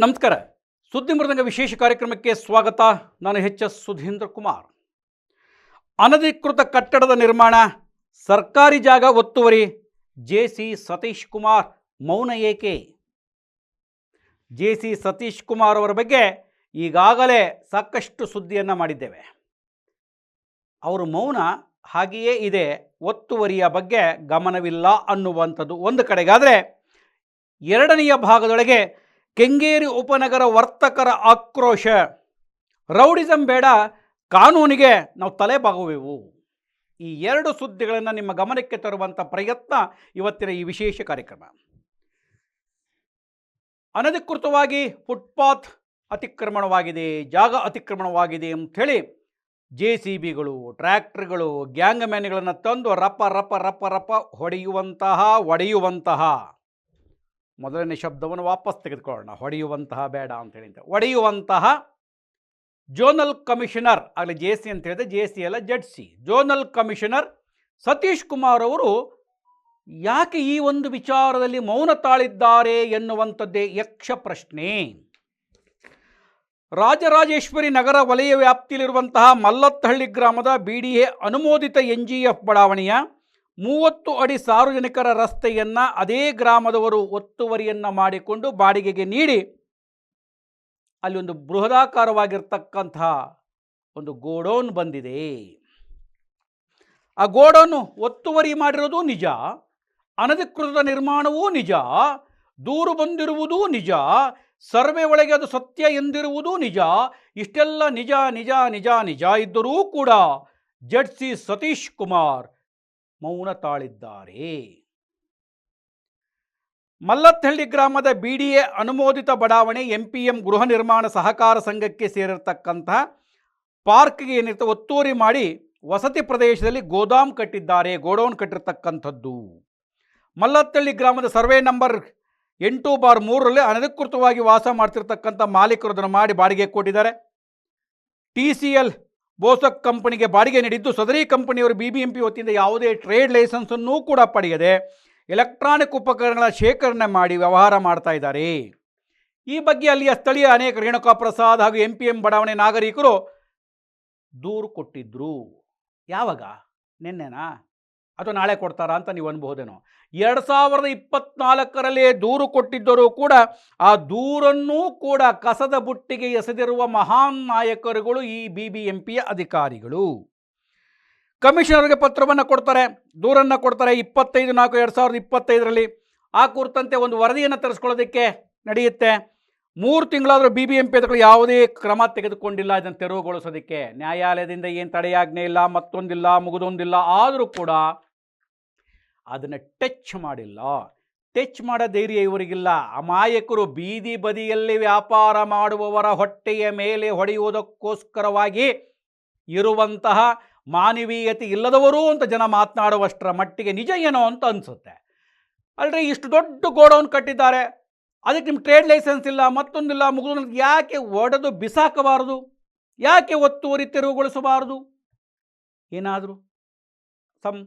ನಮಸ್ಕಾರ. ಸುದ್ದಿ ಮೃದಂಗ ವಿಶೇಷ ಕಾರ್ಯಕ್ರಮಕ್ಕೆ ಸ್ವಾಗತ. ನಾನು ಹೆಚ್ ಎಸ್ ಸುಧೀಂದ್ರ ಕುಮಾರ್. ಅನಧಿಕೃತ ಕಟ್ಟಡದ ನಿರ್ಮಾಣ, ಸರ್ಕಾರಿ ಜಾಗ ಒತ್ತುವರಿ, ಜೆ ಸಿ ಸತೀಶ್ ಕುಮಾರ್ ಮೌನ ಏಕೆ? ಜೆ ಸಿ ಸತೀಶ್ ಕುಮಾರ್ ಅವರ ಬಗ್ಗೆ ಈಗಾಗಲೇ ಸಾಕಷ್ಟು ಸುದ್ದಿಯನ್ನು ಮಾಡಿದ್ದೇವೆ. ಅವರು ಮೌನ ಹಾಗೆಯೇ ಇದೆ. ಒತ್ತುವರಿಯ ಬಗ್ಗೆ ಗಮನವಿಲ್ಲ ಅನ್ನುವಂಥದ್ದು ಒಂದು ಕಡೆಗಾದರೆ ಎರಡನೆಯ ಭಾಗದೊಳಗೆ ಕೆಂಗೇರಿ ಉಪನಗರ ವರ್ತಕರ ಆಕ್ರೋಶ. ರೌಡಿಸಂ ಬೇಡ, ಕಾನೂನಿಗೆ ನಾವು ತಲೆ ಬಾಗುವೆವು ಈ ಎರಡು ಸುದ್ದಿಗಳನ್ನು ನಿಮ್ಮ ಗಮನಕ್ಕೆ ತರುವಂಥ ಪ್ರಯತ್ನ ಇವತ್ತಿನ ಈ ವಿಶೇಷ ಕಾರ್ಯಕ್ರಮ. ಅನಧಿಕೃತವಾಗಿ ಫುಟ್ಪಾತ್ ಅತಿಕ್ರಮಣವಾಗಿದೆ, ಜಾಗ ಅತಿಕ್ರಮಣವಾಗಿದೆ ಅಂಥೇಳಿ ಜೆ ಸಿ ಬಿಗಳು, ಟ್ರ್ಯಾಕ್ಟ್ರುಗಳು ಗ್ಯಾಂಗ್ ಮ್ಯಾನ್ಗಳನ್ನು ತಂದು ರಪ ರಪ ರಪ ರಪ ಹೊಡೆಯುವಂತಹ, ಒಡೆಯುವಂತಹ ಮೊದಲನೇ ಶಬ್ದವನ್ನು ವಾಪಸ್ ತೆಗೆದುಕೊಳ್ಳೋಣ. ಹೊಡೆಯುವಂತಹ ಬೇಡ ಅಂತ ಹೇಳಿದ್ದೆ. ಒಡೆಯುವಂತಹ ಜೋನಲ್ ಕಮಿಷನರ್, ಆಗಲಿ ಜೆ ಸಿ ಅಂತ ಹೇಳಿದ್ರೆ ಜೆ ಸಿ ಅಲ್ಲ, Z C. Zonal commissioner Satish Kumar ಅವರು ಯಾಕೆ ಈ ಒಂದು ವಿಚಾರದಲ್ಲಿ ಮೌನ ತಾಳಿದ್ದಾರೆ ಎನ್ನುವಂಥದ್ದೇ ಯಕ್ಷ ಪ್ರಶ್ನೆ. ರಾಜರಾಜೇಶ್ವರಿ ನಗರ ವಲಯ ವ್ಯಾಪ್ತಿಯಲ್ಲಿರುವಂತಹ ಮಲ್ಲತ್ತಹಳ್ಳಿ ಗ್ರಾಮದ ಬಿ ಡಿ ಎ ಅನುಮೋದಿತ ಎನ್ ಜಿ ಎಫ್ ಬಡಾವಣೆಯ ಮೂವತ್ತು ಅಡಿ ಸಾರ್ವಜನಿಕರ ರಸ್ತೆಯನ್ನು ಅದೇ ಗ್ರಾಮದವರು ಒತ್ತುವರಿಯನ್ನು ಮಾಡಿಕೊಂಡು ಬಾಡಿಗೆಗೆ ನೀಡಿ ಅಲ್ಲಿ ಒಂದು ಬೃಹದಾಕಾರವಾಗಿರ್ತಕ್ಕಂತಹ ಒಂದು ಗೋಡೌನ್ ಬಂದಿದೆ. ಆ ಗೋಡೌನು ಒತ್ತುವರಿ ಮಾಡಿರೋದು ನಿಜ, ಅನಧಿಕೃತ ನಿರ್ಮಾಣವೂ ನಿಜ, ದೂರು ಬಂದಿರುವುದೂ ನಿಜ, ಸರ್ವೆ ಒಳಗೆ ಅದು ಸತ್ಯ ಎಂದಿರುವುದೂ ನಿಜ, ಇಷ್ಟೆಲ್ಲ ನಿಜ ನಿಜ ನಿಜ ನಿಜ ಇದ್ದರೂ ಕೂಡ ಜಡ್ಸಿ ಸತೀಶ್ ಕುಮಾರ್ ಮೌನ ತಾಳಿದ್ದಾರೆ ಮಲ್ಲತ್ಹಳ್ಳಿ ಗ್ರಾಮದ ಬಿ ಡಿ ಎ ಅನುಮೋದಿತ ಬಡಾವಣೆ ಎಂ ಪಿ ಎಂ ಗೃಹ ನಿರ್ಮಾಣ ಸಹಕಾರ ಸಂಘಕ್ಕೆ ಸೇರಿರತಕ್ಕಂತಹ ಪಾರ್ಕ್ಗೆ ಏನಿರುತ್ತೆ ಒತ್ತುವರಿ ಮಾಡಿ ವಸತಿ ಪ್ರದೇಶದಲ್ಲಿ ಗೋದಾಮ್ ಕಟ್ಟಿದ್ದಾರೆ, ಗೋಡೌನ್ ಕಟ್ಟಿರ್ತಕ್ಕಂಥದ್ದು. ಮಲ್ಲತ್ತಳ್ಳಿ ಗ್ರಾಮದ ಸರ್ವೆ ನಂಬರ್ ಎಂಟು ಬಾರ್ ಮೂರರಲ್ಲಿ ಅನಧಿಕೃತವಾಗಿ ವಾಸ ಮಾಡ್ತಿರ್ತಕ್ಕಂಥ ಮಾಲೀಕರು ಅದನ್ನು ಮಾಡಿ ಬಾಡಿಗೆ ಕೊಟ್ಟಿದ್ದಾರೆ. ಟಿ ಸಿ ಎಲ್ ಬೋಸಕ್ ಕಂಪನಿಗೆ ಬಾಡಿಗೆ ನೀಡಿದ್ದು ಸದರಿ ಕಂಪನಿಯವರು ಬಿ ಬಿ ಎಂ ಪಿ ವತಿಯಿಂದ ಯಾವುದೇ ಟ್ರೇಡ್ ಲೈಸೆನ್ಸನ್ನೂ ಕೂಡ ಪಡೆಯದೆ ಎಲೆಕ್ಟ್ರಾನಿಕ್ ಉಪಕರಣಗಳ ಶೇಖರಣೆ ಮಾಡಿ ವ್ಯವಹಾರ ಮಾಡ್ತಾ ಇದ್ದಾರೆ. ಈ ಬಗ್ಗೆ ಅಲ್ಲಿಯ ಸ್ಥಳೀಯ ಅನೇಕ ರೇಣುಕಾ ಪ್ರಸಾದ್ ಹಾಗೂ ಎಂ ಪಿ ಎಂ ಬಡಾವಣೆ ನಾಗರಿಕರು ದೂರು ಕೊಟ್ಟಿದ್ದರು ಯಾವಾಗ? ನಿನ್ನೆನಾ? ಅಥವಾ ನಾಳೆ ಕೊಡ್ತಾರಾ ಅಂತ ನೀವು ಅನ್ಬಹುದೇನೋ? ಎರಡು ಸಾವಿರದ ಇಪ್ಪತ್ನಾಲ್ಕರಲ್ಲಿ ದೂರು ಕೊಟ್ಟಿದ್ದರೂ ಕೂಡ ಆ ದೂರನ್ನೂ ಕೂಡ ಕಸದ ಬುಟ್ಟಿಗೆ ಎಸೆದಿರುವ ಮಹಾನ್ ನಾಯಕರುಗಳು ಈ ಬಿ ಬಿ ಎಂ ಪಿಯ ಅಧಿಕಾರಿಗಳು. ಕಮಿಷನರ್ಗೆ ಪತ್ರವನ್ನು ಕೊಡ್ತಾರೆ, ದೂರನ್ನು ಕೊಡ್ತಾರೆ. ಇಪ್ಪತ್ತೈದು ನಾಲ್ಕು ಎರಡು ಸಾವಿರದ ಇಪ್ಪತ್ತೈದರಲ್ಲಿ ಆ ಕುರಿತಂತೆ ಒಂದು ವರದಿಯನ್ನು ತರಿಸ್ಕೊಳ್ಳೋದಕ್ಕೆ ನಡೆಯುತ್ತೆ. ಮೂರು ತಿಂಗಳಾದರೂ ಬಿ ಬಿ ಎಂ ಪಿ ಯಾವುದೇ ಕ್ರಮ ತೆಗೆದುಕೊಂಡಿಲ್ಲ ಇದನ್ನು ತೆರವುಗೊಳಿಸೋದಕ್ಕೆ. ನ್ಯಾಯಾಲಯದಿಂದ ಏನು ತಡೆಯಾಜ್ಞೆ ಇಲ್ಲ, ಮತ್ತೊಂದಿಲ್ಲ, ಮುಗಿದೊಂದಿಲ್ಲ, ಆದರೂ ಕೂಡ ಅದನ್ನು ಟಚ್ ಮಾಡಿಲ್ಲ. ಟಚ್ ಮಾಡೋ ಧೈರ್ಯ ಇವರಿಗಿಲ್ಲ. ಅಮಾಯಕರು ಬೀದಿ ಬದಿಯಲ್ಲಿ ವ್ಯಾಪಾರ ಮಾಡುವವರ ಹೊಟ್ಟೆಯ ಮೇಲೆ ಹೊಡೆಯುವುದಕ್ಕೋಸ್ಕರವಾಗಿ ಇರುವಂತಹ ಮಾನವೀಯತೆ ಇಲ್ಲದವರು ಅಂತ ಜನ ಮಾತನಾಡುವಷ್ಟರ ಮಟ್ಟಿಗೆ ನಿಜ ಏನೋ ಅಂತ ಅನಿಸುತ್ತೆ. ಅಲ್ರಿ, ಇಷ್ಟು ದೊಡ್ಡ ಗೋಡೌನ್ ಕಟ್ಟಿದ್ದಾರೆ. ಅದಕ್ಕೆ ನಿಮ್ಮ ಟ್ರೇಡ್ ಲೈಸೆನ್ಸ್ ಇಲ್ಲ, ಮತ್ತೊಂದಿಲ್ಲ, ಮುಗಿದು ಯಾಕೆ ಒಡೆದು ಬಿಸಾಕಬಾರದು? ಯಾಕೆ ಒತ್ತುವರಿ ತೆರವುಗೊಳಿಸಬಾರದು? ಏನಾದರೂ? Some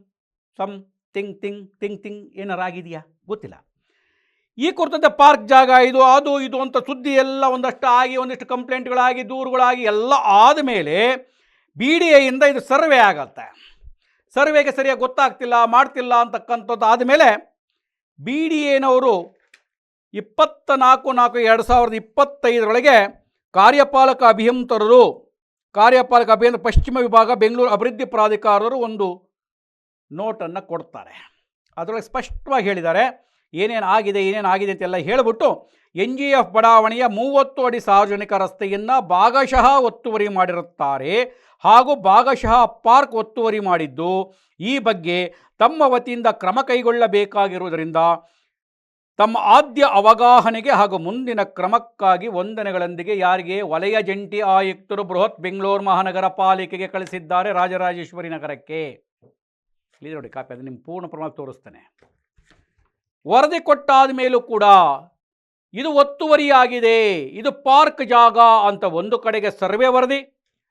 some. Thing thing thing thing ಏನಾರಾಗಿದೆಯಾ? ಗೊತ್ತಿಲ್ಲ. ಈ ಕುರಿತಂತೆ ಪಾರ್ಕ್ ಜಾಗ ಇದು, ಅದು, ಇದು ಅಂತ ಸುದ್ದಿ ಎಲ್ಲ ಒಂದಷ್ಟು ಆಗಿ, ಒಂದಿಷ್ಟು ಕಂಪ್ಲೇಂಟ್ಗಳಾಗಿ, ದೂರುಗಳಾಗಿ ಎಲ್ಲ ಆದಮೇಲೆ ಬಿ ಡಿ ಎಯಿಂದ ಇದು ಸರ್ವೆ ಆಗತ್ತೆ. ಸರ್ವೆಗೆ ಸರಿಯಾಗಿ ಗೊತ್ತಾಗ್ತಿಲ್ಲ, ಮಾಡ್ತಿಲ್ಲ ಅಂತಕ್ಕಂಥದ್ದು ಆದಮೇಲೆ ಬಿ ಡಿ ಎನವರು ಇಪ್ಪತ್ತ ನಾಲ್ಕು ನಾಲ್ಕು ಎರಡು ಸಾವಿರದ ಇಪ್ಪತ್ತೈದರೊಳಗೆ ಕಾರ್ಯಪಾಲಕ ಅಭಿಯಂತರರು, ಕಾರ್ಯಪಾಲಕ ಅಭಿಯಂತರ ಪಶ್ಚಿಮ ವಿಭಾಗ, ಬೆಂಗಳೂರು ಅಭಿವೃದ್ಧಿ ಪ್ರಾಧಿಕಾರರು ಒಂದು ನೋಟನ್ನು ಕೊಡ್ತಾರೆ. ಅದರೊಳಗೆ ಸ್ಪಷ್ಟವಾಗಿ ಹೇಳಿದ್ದಾರೆ, ಏನೇನು ಆಗಿದೆ ಏನೇನು ಆಗಿದೆ ಅಂತೆಲ್ಲ ಹೇಳಿಬಿಟ್ಟು ಎನ್ ಜಿ ಎಫ್ ಬಡಾವಣೆಯ ಮೂವತ್ತು ಅಡಿ ಸಾರ್ವಜನಿಕ ರಸ್ತೆಯನ್ನು ಭಾಗಶಃ ಒತ್ತುವರಿ ಮಾಡಿರುತ್ತಾರೆ ಹಾಗೂ ಭಾಗಶಃ ಪಾರ್ಕ್ ಒತ್ತುವರಿ ಮಾಡಿದ್ದು, ಈ ಬಗ್ಗೆ ತಮ್ಮ ವತಿಯಿಂದ ಕ್ರಮ ಕೈಗೊಳ್ಳಬೇಕಾಗಿರುವುದರಿಂದ ತಮ್ಮ ಆದ್ಯ ಅವಗಾಹನೆಗೆ ಹಾಗೂ ಮುಂದಿನ ಕ್ರಮಕ್ಕಾಗಿ ವಂದನೆಗಳೊಂದಿಗೆ ಯಾರಿಗೆ ವಲಯ ಜಂಟಿ ಆಯುಕ್ತರು ಬೃಹತ್ ಬೆಂಗಳೂರು ಮಹಾನಗರ ಪಾಲಿಕೆಗೆ ಕಳಿಸಿದ್ದಾರೆ ರಾಜರಾಜೇಶ್ವರಿ ನಗರಕ್ಕೆ. ಇಲ್ಲಿ ನೋಡಿ ಕಾಪಿ ಅದು ನಿಮ್ಮ ಪೂರ್ಣ ಪ್ರಮಾಣ ತೋರಿಸ್ತೇನೆ. ವರದಿ ಕೊಟ್ಟಾದ ಮೇಲೂ ಕೂಡ ಇದು ಒತ್ತುವರಿಯಾಗಿದೆ, ಇದು ಪಾರ್ಕ್ ಜಾಗ ಅಂತ ಒಂದು ಕಡೆಗೆ ಸರ್ವೆ ವರದಿ,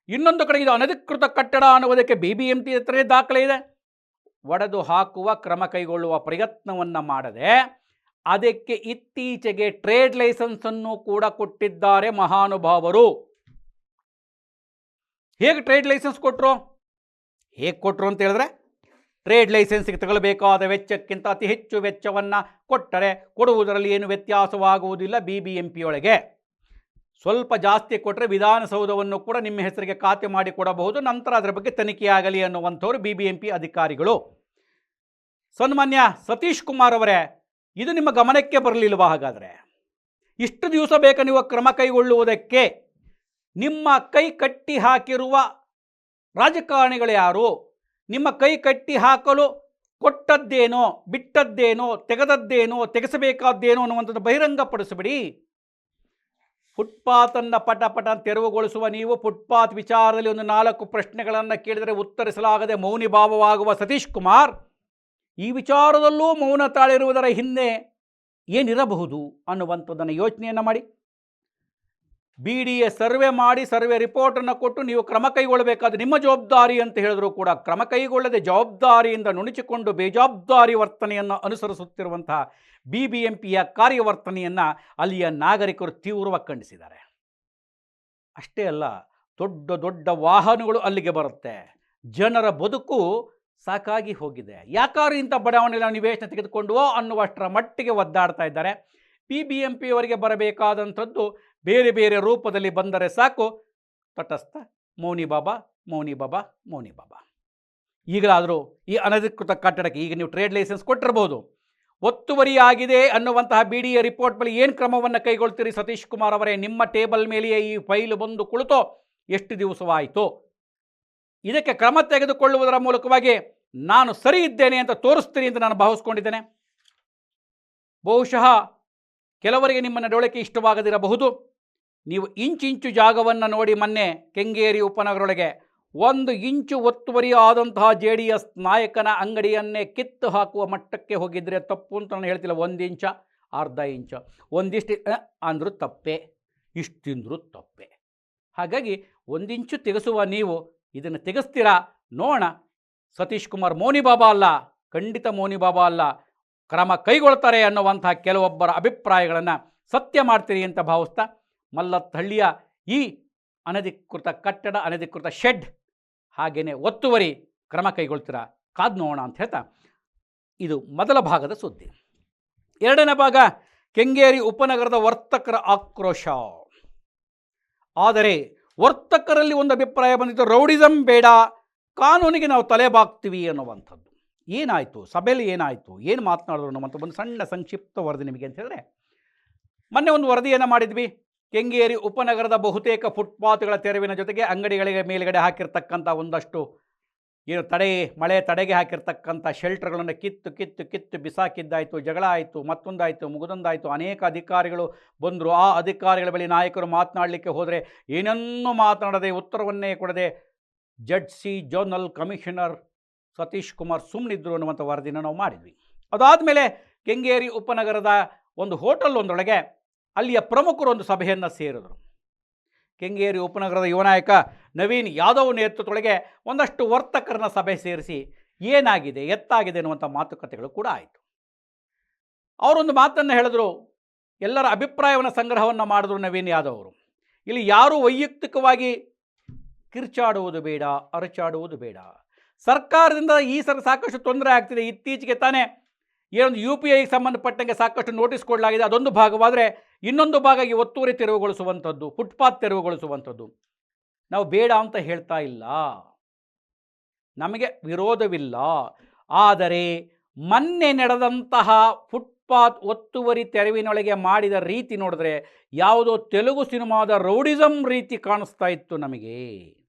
ಇನ್ನೊಂದು ಕಡೆಗೆ ಇದು ಅನಧಿಕೃತ ಕಟ್ಟಡ ಅನ್ನುವುದಕ್ಕೆ ಬಿ ಬಿ ಎಂ ಟಿ ಹತ್ರನೇ ದಾಖಲೆ ಇದೆ. ಒಡೆದು ಹಾಕುವ, ಕ್ರಮ ಕೈಗೊಳ್ಳುವ ಪ್ರಯತ್ನವನ್ನು ಮಾಡದೆ, ಅದಕ್ಕೆ ಇತ್ತೀಚೆಗೆ ಟ್ರೇಡ್ ಲೈಸೆನ್ಸ್ ಅನ್ನು ಕೂಡ ಕೊಟ್ಟಿದ್ದಾರೆ ಮಹಾನುಭಾವರು. ಹೇಗೆ ಟ್ರೇಡ್ ಲೈಸೆನ್ಸ್ ಕೊಟ್ಟರು ಹೇಗೆ ಕೊಟ್ಟರು ಅಂತ ಹೇಳಿದ್ರೆ ಟ್ರೇಡ್ ಲೈಸೆನ್ಸ್ಗೆ ತಗೊಳ್ಬೇಕಾದ ವೆಚ್ಚಕ್ಕಿಂತ ಅತಿ ಹೆಚ್ಚು ವೆಚ್ಚವನ್ನು ಕೊಟ್ಟರೆ ಕೊಡುವುದರಲ್ಲಿ ಏನು ವ್ಯತ್ಯಾಸವಾಗುವುದಿಲ್ಲ ಬಿ ಬಿ ಎಂ ಪಿಯೊಳಗೆ ಸ್ವಲ್ಪ ಜಾಸ್ತಿ ಕೊಟ್ಟರೆ ವಿಧಾನಸೌಧವನ್ನು ಕೂಡ ನಿಮ್ಮ ಹೆಸರಿಗೆ ಖಾತೆ ಮಾಡಿ ಕೊಡಬಹುದು, ನಂತರ ಅದರ ಬಗ್ಗೆ ತನಿಖೆಯಾಗಲಿ ಅನ್ನುವಂಥವ್ರು ಬಿ ಬಿ ಎಂ ಪಿ ಅಧಿಕಾರಿಗಳು. ಸನ್ಮಾನ್ಯ ಸತೀಶ್ ಕುಮಾರ್ ಅವರೇ, ಇದು ನಿಮ್ಮ ಗಮನಕ್ಕೆ ಬರಲಿಲ್ವಾ ಹಾಗಾದರೆ? ಇಷ್ಟು ದಿವಸ ಬೇಕಾ ನೀವು ಕ್ರಮ ಕೈಗೊಳ್ಳುವುದಕ್ಕೆ? ನಿಮ್ಮ ಕೈ ಕಟ್ಟಿ ಹಾಕಿರುವ ರಾಜಕಾರಣಿಗಳು ಯಾರು? ನಿಮ್ಮ ಕೈ ಕಟ್ಟಿ ಹಾಕಲು ಕೊಟ್ಟದ್ದೇನೋ, ಬಿಟ್ಟದ್ದೇನೋ, ತೆಗೆದದ್ದೇನೋ, ತೆಗೆಸಬೇಕಾದ್ದೇನೋ ಅನ್ನುವಂಥದ್ದು ಬಹಿರಂಗಪಡಿಸಬೇಡಿ. ಫುಟ್ಪಾತನ್ನು ಪಟ ಪಟ ತೆರವುಗೊಳಿಸುವ ನೀವು ಫುಟ್ಪಾತ್ ವಿಚಾರದಲ್ಲಿ ಒಂದು ನಾಲ್ಕು ಪ್ರಶ್ನೆಗಳನ್ನು ಕೇಳಿದರೆ ಉತ್ತರಿಸಲಾಗದೆ ಮೌನಿ ಭಾವವಾಗುವ ಸತೀಶ್ ಕುಮಾರ್, ಈ ವಿಚಾರದಲ್ಲೂ ಮೌನ ತಾಳಿರುವುದರ ಹಿಂದೆ ಏನಿರಬಹುದು ಅನ್ನುವಂಥದ್ದನ್ನು ಯೋಚನೆಯನ್ನು ಮಾಡಿ. ಬಿ ಡಿ ಎ ಸರ್ವೆ ಮಾಡಿ ಸರ್ವೆ ರಿಪೋರ್ಟನ್ನು ಕೊಟ್ಟು ನೀವು ಕ್ರಮ ಕೈಗೊಳ್ಳಬೇಕಾದ ನಿಮ್ಮ ಜವಾಬ್ದಾರಿ ಅಂತ ಹೇಳಿದ್ರು ಕೂಡ ಕ್ರಮ ಕೈಗೊಳ್ಳದೆ ಜವಾಬ್ದಾರಿಯಿಂದ ನುಣುಚಿಕೊಂಡು ಬೇಜವಾಬ್ದಾರಿ ವರ್ತನೆಯನ್ನು ಅನುಸರಿಸುತ್ತಿರುವಂತಹ ಬಿ ಬಿ ಎಂ ಪಿಯ ಕಾರ್ಯವರ್ತನೆಯನ್ನು ಅಲ್ಲಿಯ ನಾಗರಿಕರು ತೀವ್ರವಾಗಿ ಖಂಡಿಸಿದ್ದಾರೆ. ಅಷ್ಟೇ ಅಲ್ಲ, ದೊಡ್ಡ ದೊಡ್ಡ ವಾಹನಗಳು ಅಲ್ಲಿಗೆ ಬರುತ್ತೆ. ಜನರ ಬದುಕು ಸಾಕಾಗಿ ಹೋಗಿದೆ. ಯಾಕಾರು ಇಂಥ ಬಡಾವಣೆಗಳ ನಿವೇಶನ ತೆಗೆದುಕೊಂಡುವೋ ಅನ್ನುವಷ್ಟರ ಮಟ್ಟಿಗೆ ಒದ್ದಾಡ್ತಾ ಇದ್ದಾರೆ. ಪಿ ಬಿ ಎಂ ಪಿಯವರಿಗೆ ಬರಬೇಕಾದಂಥದ್ದು ಬೇರೆ ಬೇರೆ ರೂಪದಲ್ಲಿ ಬಂದರೆ ಸಾಕು. ತಟಸ್ಥ. ಮೌನಿ ಬಾಬಾ ಮೌನಿ ಬಾಬಾ ಮೌನಿ ಬಾಬಾ. ಈಗಲಾದರೂ ಈ ಅನಧಿಕೃತ ಕಟ್ಟಡಕ್ಕೆ ಈಗ ನೀವು ಟ್ರೇಡ್ ಲೈಸೆನ್ಸ್ ಕೊಟ್ಟಿರಬಹುದು ಒತ್ತುವರಿಯಾಗಿದೆ ಅನ್ನುವಂತಹ ಬಿ ಡಿ ಎ ರಿಪೋರ್ಟ್ ಮೇಲೆ ಏನು ಕ್ರಮವನ್ನು ಕೈಗೊಳ್ತೀರಿ ಸತೀಶ್ ಕುಮಾರ್ ಅವರೇ? ನಿಮ್ಮ ಟೇಬಲ್ ಮೇಲೆಯೇ ಈ ಫೈಲ್ ಬಂದು ಕುಳಿತೋ? ಎಷ್ಟು ದಿವಸವಾಯಿತು? ಇದಕ್ಕೆ ಕ್ರಮ ತೆಗೆದುಕೊಳ್ಳುವುದರ ಮೂಲಕವಾಗಿ ನಾನು ಸರಿ ಇದ್ದೇನೆ ಅಂತ ತೋರಿಸ್ತೀನಿ ಅಂತ ನಾನು ಭಾವಿಸ್ಕೊಂಡಿದ್ದೇನೆ. ಬಹುಶಃ ಕೆಲವರಿಗೆ ನಿಮ್ಮ ನಡವಳಿಕೆ ಇಷ್ಟವಾಗದಿರಬಹುದು. ನೀವು ಇಂಚಿಂಚು ಜಾಗವನ್ನು ನೋಡಿ ಮೊನ್ನೆ ಕೆಂಗೇರಿ ಉಪನಗರೊಳಗೆ ಒಂದು ಇಂಚು ಒತ್ತುವರಿ ಆದಂತಹ ಜೆ ಡಿ ಎಸ್ ನಾಯಕನ ಅಂಗಡಿಯನ್ನೇ ಕಿತ್ತು ಹಾಕುವ ಮಟ್ಟಕ್ಕೆ ಹೋಗಿದ್ರೆ ತಪ್ಪು ಅಂತ ನಾನು ಹೇಳ್ತಿಲ್ಲ. ಒಂದು ಇಂಚ, ಅರ್ಧ ಇಂಚ. ಒಂದಿಷ್ಟು ಅಂದರೂ ತಪ್ಪೆ. ಇಷ್ಟಿಂದರೂ ತಪ್ಪೆ. ಹಾಗಾಗಿ ಒಂದಿಂಚು ತೆಗೆಸುವ ನೀವು ಇದನ್ನು ತೆಗೆಸ್ತೀರಾ? ನೋಡೋಣ. ಸತೀಶ್ ಕುಮಾರ್ ಮೋನಿ ಬಾಬಾ ಅಲ್ಲ, ಖಂಡಿತ ಮೋನಿ ಬಾಬಾ ಅಲ್ಲ, ಕ್ರಮ ಕೈಗೊಳ್ತಾರೆ ಅನ್ನುವಂಥ ಕೆಲವೊಬ್ಬರ ಅಭಿಪ್ರಾಯಗಳನ್ನು ಸತ್ಯ ಮಾಡ್ತೀರಿ ಅಂತ ಭಾವಿಸ್ತಾ ಮಲ್ಲತ್ತಹಳ್ಳಿಯ ಈ ಅನಧಿಕೃತ ಕಟ್ಟಡ, ಅನಧಿಕೃತ ಶೆಡ್ ಹಾಗೆಯೇ ಒತ್ತುವರಿ ಕ್ರಮ ಕೈಗೊಳ್ತೀರಾ? ಕಾದ್ ನೋಡೋಣ ಅಂತ ಹೇಳ್ತಾ ಇದು ಮೊದಲ ಭಾಗದ ಸುದ್ದಿ. ಎರಡನೇ ಭಾಗ, ಕೆಂಗೇರಿ ಉಪನಗರದ ವರ್ತಕರ ಆಕ್ರೋಶ. ಆದರೆ ವರ್ತಕರಲ್ಲಿ ಒಂದು ಅಭಿಪ್ರಾಯ ಬಂದಿತ್ತು ರೌಡಿಸಮ್ ಬೇಡ, ಕಾನೂನಿಗೆ ನಾವು ತಲೆ ಬಾಕ್ತೀವಿ ಅನ್ನುವಂಥದ್ದು ಏನಾಯಿತು? ಸಭೆಯಲ್ಲಿ ಏನಾಯಿತು? ಏನು ಮಾತನಾಡಿದ್ರು ಅನ್ನುವಂಥ ಒಂದು ಸಣ್ಣ ಸಂಕ್ಷಿಪ್ತ ವರದಿ ನಿಮಗೆ ಅಂತ ಹೇಳಿದ್ರೆ, ಮೊನ್ನೆ ಒಂದು ವರದಿಯನ್ನು ಮಾಡಿದ್ವಿ. ಕೆಂಗೇರಿ ಉಪನಗರದ ಬಹುತೇಕ ಫುಟ್ಪಾತ್ಗಳ ತೆರವಿನ ಜೊತೆಗೆ ಅಂಗಡಿಗಳಿಗೆ ಮೇಲುಗಡೆ ಹಾಕಿರ್ತಕ್ಕಂಥ ಒಂದಷ್ಟು, ಏನು ತಡೆ, ಮಳೆ ತಡೆಗೆ ಹಾಕಿರ್ತಕ್ಕಂಥ ಶೆಲ್ಟರ್ಗಳನ್ನು ಕಿತ್ತು ಕಿತ್ತು ಕಿತ್ತು ಬಿಸಾಕಿದ್ದಾಯಿತು, ಜಗಳ ಆಯಿತು, ಮತ್ತೊಂದಾಯಿತು, ಮುಗಿದೊಂದಾಯಿತು. ಅನೇಕ ಅಧಿಕಾರಿಗಳು ಬಂದರು. ಆ ಅಧಿಕಾರಿಗಳ ಬಳಿ ನಾಯಕರು ಮಾತನಾಡಲಿಕ್ಕೆ ಹೋದರೆ ಏನನ್ನೂ ಮಾತನಾಡದೆ ಉತ್ತರವನ್ನೇ ಕೊಡದೆ Z C zonal commissioner Satish Kumar ಸುಮ್ಮನಿದ್ರು ಅನ್ನುವಂಥ ವರದಿನ ನಾವು ಮಾಡಿದ್ವಿ. ಅದಾದಮೇಲೆ ಕೆಂಗೇರಿ ಉಪನಗರದ ಒಂದು ಹೋಟೆಲ್ ಒಂದರೊಳಗೆ ಅಲ್ಲಿಯ ಪ್ರಮುಖರು ಒಂದು ಸಭೆಯನ್ನು ಸೇರಿದರು. ಕೆಂಗೇರಿ ಉಪನಗರದ ಯುವನಾಯಕ ನವೀನ್ ಯಾದವ್ ನೇತೃತ್ವದೊಳಗೆ ಒಂದಷ್ಟು ವರ್ತಕರನ್ನ ಸಭೆ ಸೇರಿಸಿ ಏನಾಗಿದೆ, ಎತ್ತಾಗಿದೆ ಎನ್ನುವಂಥ ಮಾತುಕತೆಗಳು ಕೂಡ ಆಯಿತು. ಅವರೊಂದು ಮಾತನ್ನು ಹೇಳಿದ್ರು, ಎಲ್ಲರ ಅಭಿಪ್ರಾಯವನ್ನು ಸಂಗ್ರಹವನ್ನು ಮಾಡಿದ್ರು ನವೀನ್ ಯಾದವ್ ಅವರು. ಇಲ್ಲಿ ಯಾರೂ ವೈಯಕ್ತಿಕವಾಗಿ ಕಿರ್ಚಾಡುವುದು ಬೇಡ, ಅರಚಾಡುವುದು ಬೇಡ. ಸರ್ಕಾರದಿಂದ ಈ ಸರ್ ಸಾಕಷ್ಟು ತೊಂದರೆ ಆಗ್ತಿದೆ, ಇತ್ತೀಚೆಗೆ ತಾನೇ ಏನೊಂದು ಯು ಪಿ ಐಗೆ ಸಂಬಂಧಪಟ್ಟಂಗೆ ಸಾಕಷ್ಟು ನೋಟಿಸ್ ಕೊಡಲಾಗಿದೆ. ಅದೊಂದು ಭಾಗವಾದರೆ ಇನ್ನೊಂದು ಭಾಗ ಈ ಒತ್ತುವರಿ ತೆರವುಗೊಳಿಸುವಂಥದ್ದು ಫುಟ್ಪಾತ್ ತೆರವುಗೊಳಿಸುವಂಥದ್ದು. ನಾವು ಬೇಡ ಅಂತ ಹೇಳ್ತಾ ಇಲ್ಲ. ನಮಗೆ ವಿರೋಧವಿಲ್ಲ. ಆದರೆ ಮೊನ್ನೆ ನಡೆದಂತಹ ಫುಟ್ಪಾತ್ ಒತ್ತುವರಿ ತೆರವಿನೊಳಗೆ ಮಾಡಿದ ರೀತಿ ನೋಡಿದ್ರೆ ಯಾವುದೋ ತೆಲುಗು ಸಿನಿಮಾದ ರೌಡಿಸಮ್ ರೀತಿ ಕಾಣಿಸ್ತಾ ಇತ್ತು ನಮಗೆ.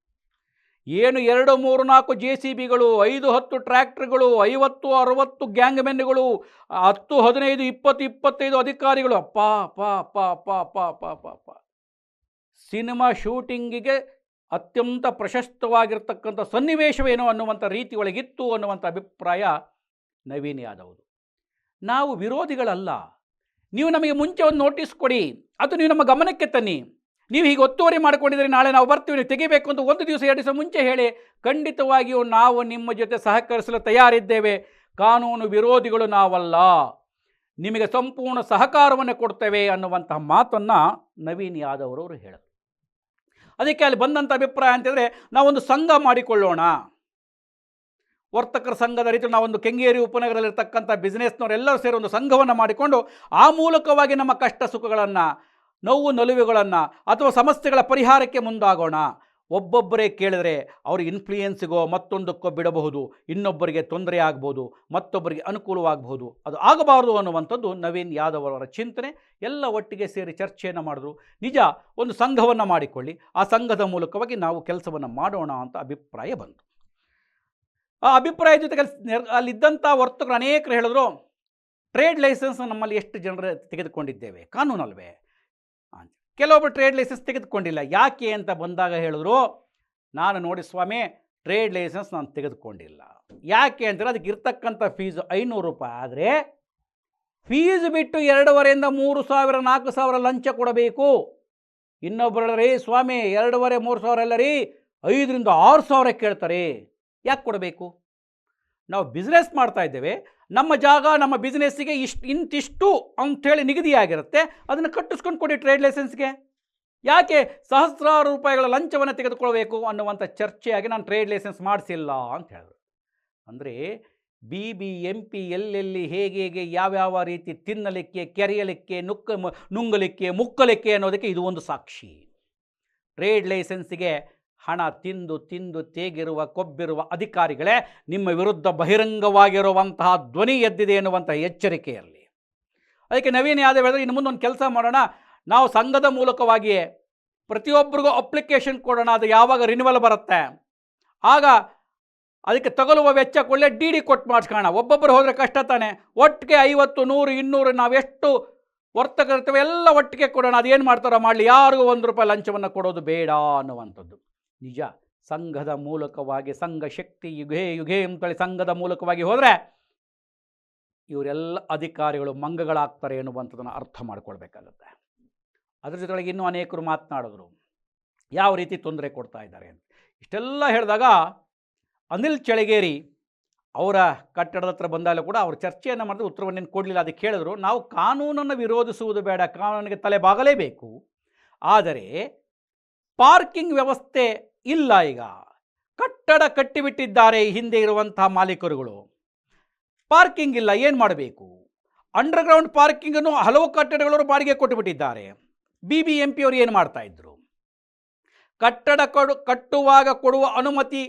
ಏನು ಎರಡು, ಮೂರು, ನಾಲ್ಕು ಜೆ ಸಿ ಬಿಗಳು, ಐದು, ಹತ್ತು ಟ್ರ್ಯಾಕ್ಟ್ರ್ಗಳು, ಐವತ್ತು, ಅರವತ್ತು ಗ್ಯಾಂಗ್ ಮೆನ್ಗಳು ಹತ್ತು, ಹದಿನೈದು, ಇಪ್ಪತ್ತು, ಇಪ್ಪತ್ತೈದು ಅಧಿಕಾರಿಗಳು. ಅಪ್ಪ ಅಪ್ಪ ಅಪ್ಪ ಅಪ್ಪ ಅಪ್ಪ ಅಪ್ಪ ಅಪ್ಪ ಅಪ್ಪ. ಸಿನಿಮಾ ಶೂಟಿಂಗಿಗೆ ಅತ್ಯಂತ ಪ್ರಶಸ್ತವಾಗಿರ್ತಕ್ಕಂಥ ಸನ್ನಿವೇಶವೇನೋ ಅನ್ನುವಂಥ ರೀತಿ ಒಳಗಿತ್ತು ಅನ್ನುವಂಥ ಅಭಿಪ್ರಾಯ ನವೀನ್ ಯಾದವ್ದು ನಾವು ವಿರೋಧಿಗಳಲ್ಲ. ನೀವು ನಮಗೆ ಮುಂಚೆ ಒಂದು ನೋಟಿಸ್ ಕೊಡಿ. ಅದು ನೀವು ನಮ್ಮ ಗಮನಕ್ಕೆ ತನ್ನಿ. ನೀವು ಹೀಗೆ ಒತ್ತುವರಿ ಮಾಡಿಕೊಂಡಿದ್ರೆ ನಾಳೆ ನಾವು ಬರ್ತೀವಿ ತೆಗಿಬೇಕು ಅಂತ ಒಂದು ದಿವಸ, ಎರಡು ದಿವಸ ಮುಂಚೆ ಹೇಳಿ ಖಂಡಿತವಾಗಿಯೂ ನಾವು ನಿಮ್ಮ ಜೊತೆ ಸಹಕರಿಸಲು ತಯಾರಿದ್ದೇವೆ. ಕಾನೂನು ವಿರೋಧಿಗಳು ನಾವಲ್ಲ. ನಿಮಗೆ ಸಂಪೂರ್ಣ ಸಹಕಾರವನ್ನು ಕೊಡ್ತೇವೆ ಅನ್ನುವಂತಹ ಮಾತನ್ನು ನವೀನ್ ಯಾದವ್ ಅವರು ಹೇಳಿದರು. ಅದಕ್ಕೆ ಅಲ್ಲಿ ಬಂದಂಥ ಅಭಿಪ್ರಾಯ ಅಂತಂದರೆ, ನಾವೊಂದು ಸಂಘ ಮಾಡಿಕೊಳ್ಳೋಣ. ವರ್ತಕರ ಸಂಘದ ರೀತಿ ನಾವೊಂದು ಕೆಂಗೇರಿ ಉಪನಗರದಲ್ಲಿರ್ತಕ್ಕಂಥ ಬಿಸ್ನೆಸ್ನವರೆಲ್ಲರೂ ಸೇರಿ ಒಂದು ಸಂಘವನ್ನು ಮಾಡಿಕೊಂಡು, ಆ ಮೂಲಕವಾಗಿ ನಮ್ಮ ಕಷ್ಟ ಸುಖಗಳನ್ನು ನೋವು ನಲುವೆಗಳನ್ನು ಅಥವಾ ಸಮಸ್ಯೆಗಳ ಪರಿಹಾರಕ್ಕೆ ಮುಂದಾಗೋಣ. ಒಬ್ಬೊಬ್ಬರೇ ಕೇಳಿದರೆ ಅವ್ರಿಗೆ ಇನ್ಫ್ಲೂಯೆನ್ಸ್ಗೋ ಮತ್ತೊಂದಕ್ಕೋ ಬಿಡಬಹುದು, ಇನ್ನೊಬ್ಬರಿಗೆ ತೊಂದರೆ ಆಗ್ಬೋದು, ಮತ್ತೊಬ್ಬರಿಗೆ ಅನುಕೂಲವಾಗಬಹುದು. ಅದು ಆಗಬಾರದು ಅನ್ನುವಂಥದ್ದು ನವೀನ್ ಯಾದವ್ ಅವರ ಚಿಂತನೆ. ಎಲ್ಲ ಒಟ್ಟಿಗೆ ಸೇರಿ ಚರ್ಚೆಯನ್ನು ಮಾಡಿದ್ರು. ನಿಜ, ಒಂದು ಸಂಘವನ್ನು ಮಾಡಿಕೊಳ್ಳಿ. ಆ ಸಂಘದ ಮೂಲಕವಾಗಿ ನಾವು ಕೆಲಸವನ್ನು ಮಾಡೋಣ ಅಂತ ಅಭಿಪ್ರಾಯ ಬಂತು. ಆ ಅಭಿಪ್ರಾಯ ಜೊತೆಗೆ ಅಲ್ಲಿ ಅಲ್ಲಿದ್ದಂಥ ವರ್ತಕರು ಅನೇಕರು ಹೇಳಿದ್ರು ಟ್ರೇಡ್ ಲೈಸೆನ್ಸ್ ನಮ್ಮಲ್ಲಿ ಎಷ್ಟು ಜನರು ತೆಗೆದುಕೊಂಡಿದ್ದೇವೆ? ಕಾನೂನಲ್ವೇ? ಕೆಲವೊಬ್ಬರು ಟ್ರೇಡ್ ಲೈಸೆನ್ಸ್ ತೆಗೆದುಕೊಂಡಿಲ್ಲ. ಯಾಕೆ ಅಂತ ಬಂದಾಗ ಹೇಳಿದ್ರು, ನಾನು ನೋಡಿ ಸ್ವಾಮಿ ಟ್ರೇಡ್ ಲೈಸೆನ್ಸ್ ನಾನು ತೆಗೆದುಕೊಂಡಿಲ್ಲ. ಯಾಕೆ ಅಂದರೆ ಅದಕ್ಕೆ ಇರ್ತಕ್ಕಂಥ ಫೀಸು ಐನೂರು ರೂಪಾಯಿ. ಆದರೆ ಫೀಸ್ ಬಿಟ್ಟು ಎರಡೂವರೆಯಿಂದ ಮೂರು ಸಾವಿರ, ನಾಲ್ಕು ಸಾವಿರ ಲಂಚ ಕೊಡಬೇಕು. ಇನ್ನೊಬ್ಬರು ರೀ ಸ್ವಾಮಿ, ಎರಡೂವರೆ, ಮೂರು ಸಾವಿರ ಎಲ್ಲ ರೀ, ಐದರಿಂದ ಆರು ಸಾವಿರ ಕೇಳ್ತಾರೆ. ಯಾಕೆ ಕೊಡಬೇಕು? ನಾವು ಬಿಸ್ನೆಸ್ ಮಾಡ್ತಾ ಇದ್ದೇವೆ. ನಮ್ಮ ಜಾಗ, ನಮ್ಮ ಬಿಸ್ನೆಸ್ಸಿಗೆ ಇಷ್ಟು, ಇಂತಿಷ್ಟು ಅಂಥೇಳಿ ನಿಗದಿಯಾಗಿರುತ್ತೆ. ಅದನ್ನು ಕಟ್ಟಿಸ್ಕೊಂಡು ಕೊಡಿ ಟ್ರೇಡ್ ಲೈಸೆನ್ಸ್ಗೆ ಯಾಕೆ ಸಹಸ್ರಾರು ರೂಪಾಯಿಗಳ ಲಂಚವನ್ನು ತೆಗೆದುಕೊಳ್ಬೇಕು ಅನ್ನುವಂಥ ಚರ್ಚೆಯಾಗಿ ನಾನು ಟ್ರೇಡ್ ಲೈಸೆನ್ಸ್ ಮಾಡಿಸಿಲ್ಲ ಅಂತ ಹೇಳಿದ್ರು. ಅಂದರೆ ಬಿ ಬಿ ಎಂ ಪಿ ಎಲ್ಲೆಲ್ಲಿ ಹೇಗೆ ಹೇಗೆ ಯಾವ್ಯಾವ ರೀತಿ ತಿನ್ನಲಿಕ್ಕೆ, ಕೆರೆಯಲಿಕ್ಕೆ, ನುಕ್ಕ ನುಂಗಲಿಕ್ಕೆ, ಮುಕ್ಕಲಿಕ್ಕೆ ಅನ್ನೋದಕ್ಕೆ ಇದು ಒಂದು ಸಾಕ್ಷಿ. ಟ್ರೇಡ್ ಲೈಸೆನ್ಸಿಗೆ ಹಣ ತಿಂದು ತಿಂದು ತೇಗಿರುವ ಕೊಬ್ಬಿರುವ ಅಧಿಕಾರಿಗಳೇ, ನಿಮ್ಮ ವಿರುದ್ಧ ಬಹಿರಂಗವಾಗಿರುವಂತಹ ಧ್ವನಿ ಎದ್ದಿದೆ ಎನ್ನುವಂತಹ ಎಚ್ಚರಿಕೆಯಲ್ಲಿ. ಅದಕ್ಕೆ ನವೀನ್ ಯಾದವ್ ಹೇಳಿದ್ರೆ, ಇನ್ನು ಮುಂದೊಂದು ಕೆಲಸ ಮಾಡೋಣ. ನಾವು ಸಂಘದ ಮೂಲಕವಾಗಿಯೇ ಪ್ರತಿಯೊಬ್ಬರಿಗೂ ಅಪ್ಲಿಕೇಶನ್ ಕೊಡೋಣ, ಅದು ಯಾವಾಗ ರಿನಿವಲ್ ಬರುತ್ತೆ. ಆಗ ಅದಕ್ಕೆ ತಗಲುವ ವೆಚ್ಚ ಕೊಳ್ಳೆ ಡಿ ಡಿ ಕೊಟ್ಟು ಮಾಡಿಸ್ಕೋಣ ಒಬ್ಬೊಬ್ಬರು ಹೋದರೆ ಕಷ್ಟ ತಾನೆ. ಒಟ್ಟಿಗೆ ಐವತ್ತು, ನೂರು, ಇನ್ನೂರು ನಾವೆಷ್ಟು ವರ್ತಕರಿರ್ತೇವೆ ಎಲ್ಲ ಒಟ್ಟಿಗೆ ಕೊಡೋಣ. ಅದೇನು ಮಾಡ್ತಾರೋ ಮಾಡಲಿ. ಯಾರಿಗೂ ಒಂದು ರೂಪಾಯಿ ಲಂಚವನ್ನು ಕೊಡೋದು ಬೇಡ ಅನ್ನುವಂಥದ್ದು. ನಿಜ. ಸಂಘದ ಮೂಲಕವಾಗಿ, ಸಂಘ ಶಕ್ತಿ ಯುಗೇ ಯುಗೇ ಅಂತೇಳಿ ಸಂಘದ ಮೂಲಕವಾಗಿ ಹೋದರೆ ಇವರೆಲ್ಲ ಅಧಿಕಾರಿಗಳು ಮಂಗಗಳಾಗ್ತಾರೆ ಎನ್ನುವಂಥದ್ದನ್ನು ಅರ್ಥ ಮಾಡ್ಕೊಳ್ಬೇಕಾಗತ್ತೆ. ಅದ್ರ ಜೊತೆಗೆ ಇನ್ನೂ ಅನೇಕರು ಮಾತನಾಡಿದ್ರು. ಯಾವ ರೀತಿ ತೊಂದರೆ ಕೊಡ್ತಾ ಇದ್ದಾರೆ ಅಂತ. ಇಷ್ಟೆಲ್ಲ ಹೇಳಿದಾಗ ಅನಿಲ್ ಚಳಗೇರಿ ಅವರ ಕಟ್ಟಡದ ಹತ್ರ ಬಂದಾಗಲೂ ಕೂಡ ಅವರು ಚರ್ಚೆಯನ್ನು ಮಾಡಿದ್ರೆ ಉತ್ತರವನ್ನೇನು ಕೊಡಲಿಲ್ಲ ಅದಕ್ಕೆ ಹೇಳಿದ್ರು, ನಾವು ಕಾನೂನನ್ನು ವಿರೋಧಿಸುವುದು ಬೇಡ, ಕಾನೂನಿಗೆ ತಲೆಬಾಗಲೇಬೇಕು ಆದರೆ ಪಾರ್ಕಿಂಗ್ ವ್ಯವಸ್ಥೆ ಇಲ್ಲ ಈಗ. ಕಟ್ಟಡ ಕಟ್ಟಿಬಿಟ್ಟಿದ್ದಾರೆ ಹಿಂದೆ ಇರುವಂತಹ ಮಾಲೀಕರುಗಳು. ಪಾರ್ಕಿಂಗ್ ಇಲ್ಲ, ಏನು ಮಾಡಬೇಕು? ಅಂಡರ್ಗ್ರೌಂಡ್ ಪಾರ್ಕಿಂಗನ್ನು ಹಲವು ಕಟ್ಟಡಗಳವರು ಬಾಡಿಗೆ ಕೊಟ್ಟುಬಿಟ್ಟಿದ್ದಾರೆ. ಬಿ ಬಿ ಎಂ ಪಿ ಅವರು ಏನು ಮಾಡ್ತಾ ಇದ್ರು ಕಟ್ಟಡ ಕೊಡು, ಕಟ್ಟುವಾಗ ಕೊಡುವ ಅನುಮತಿ,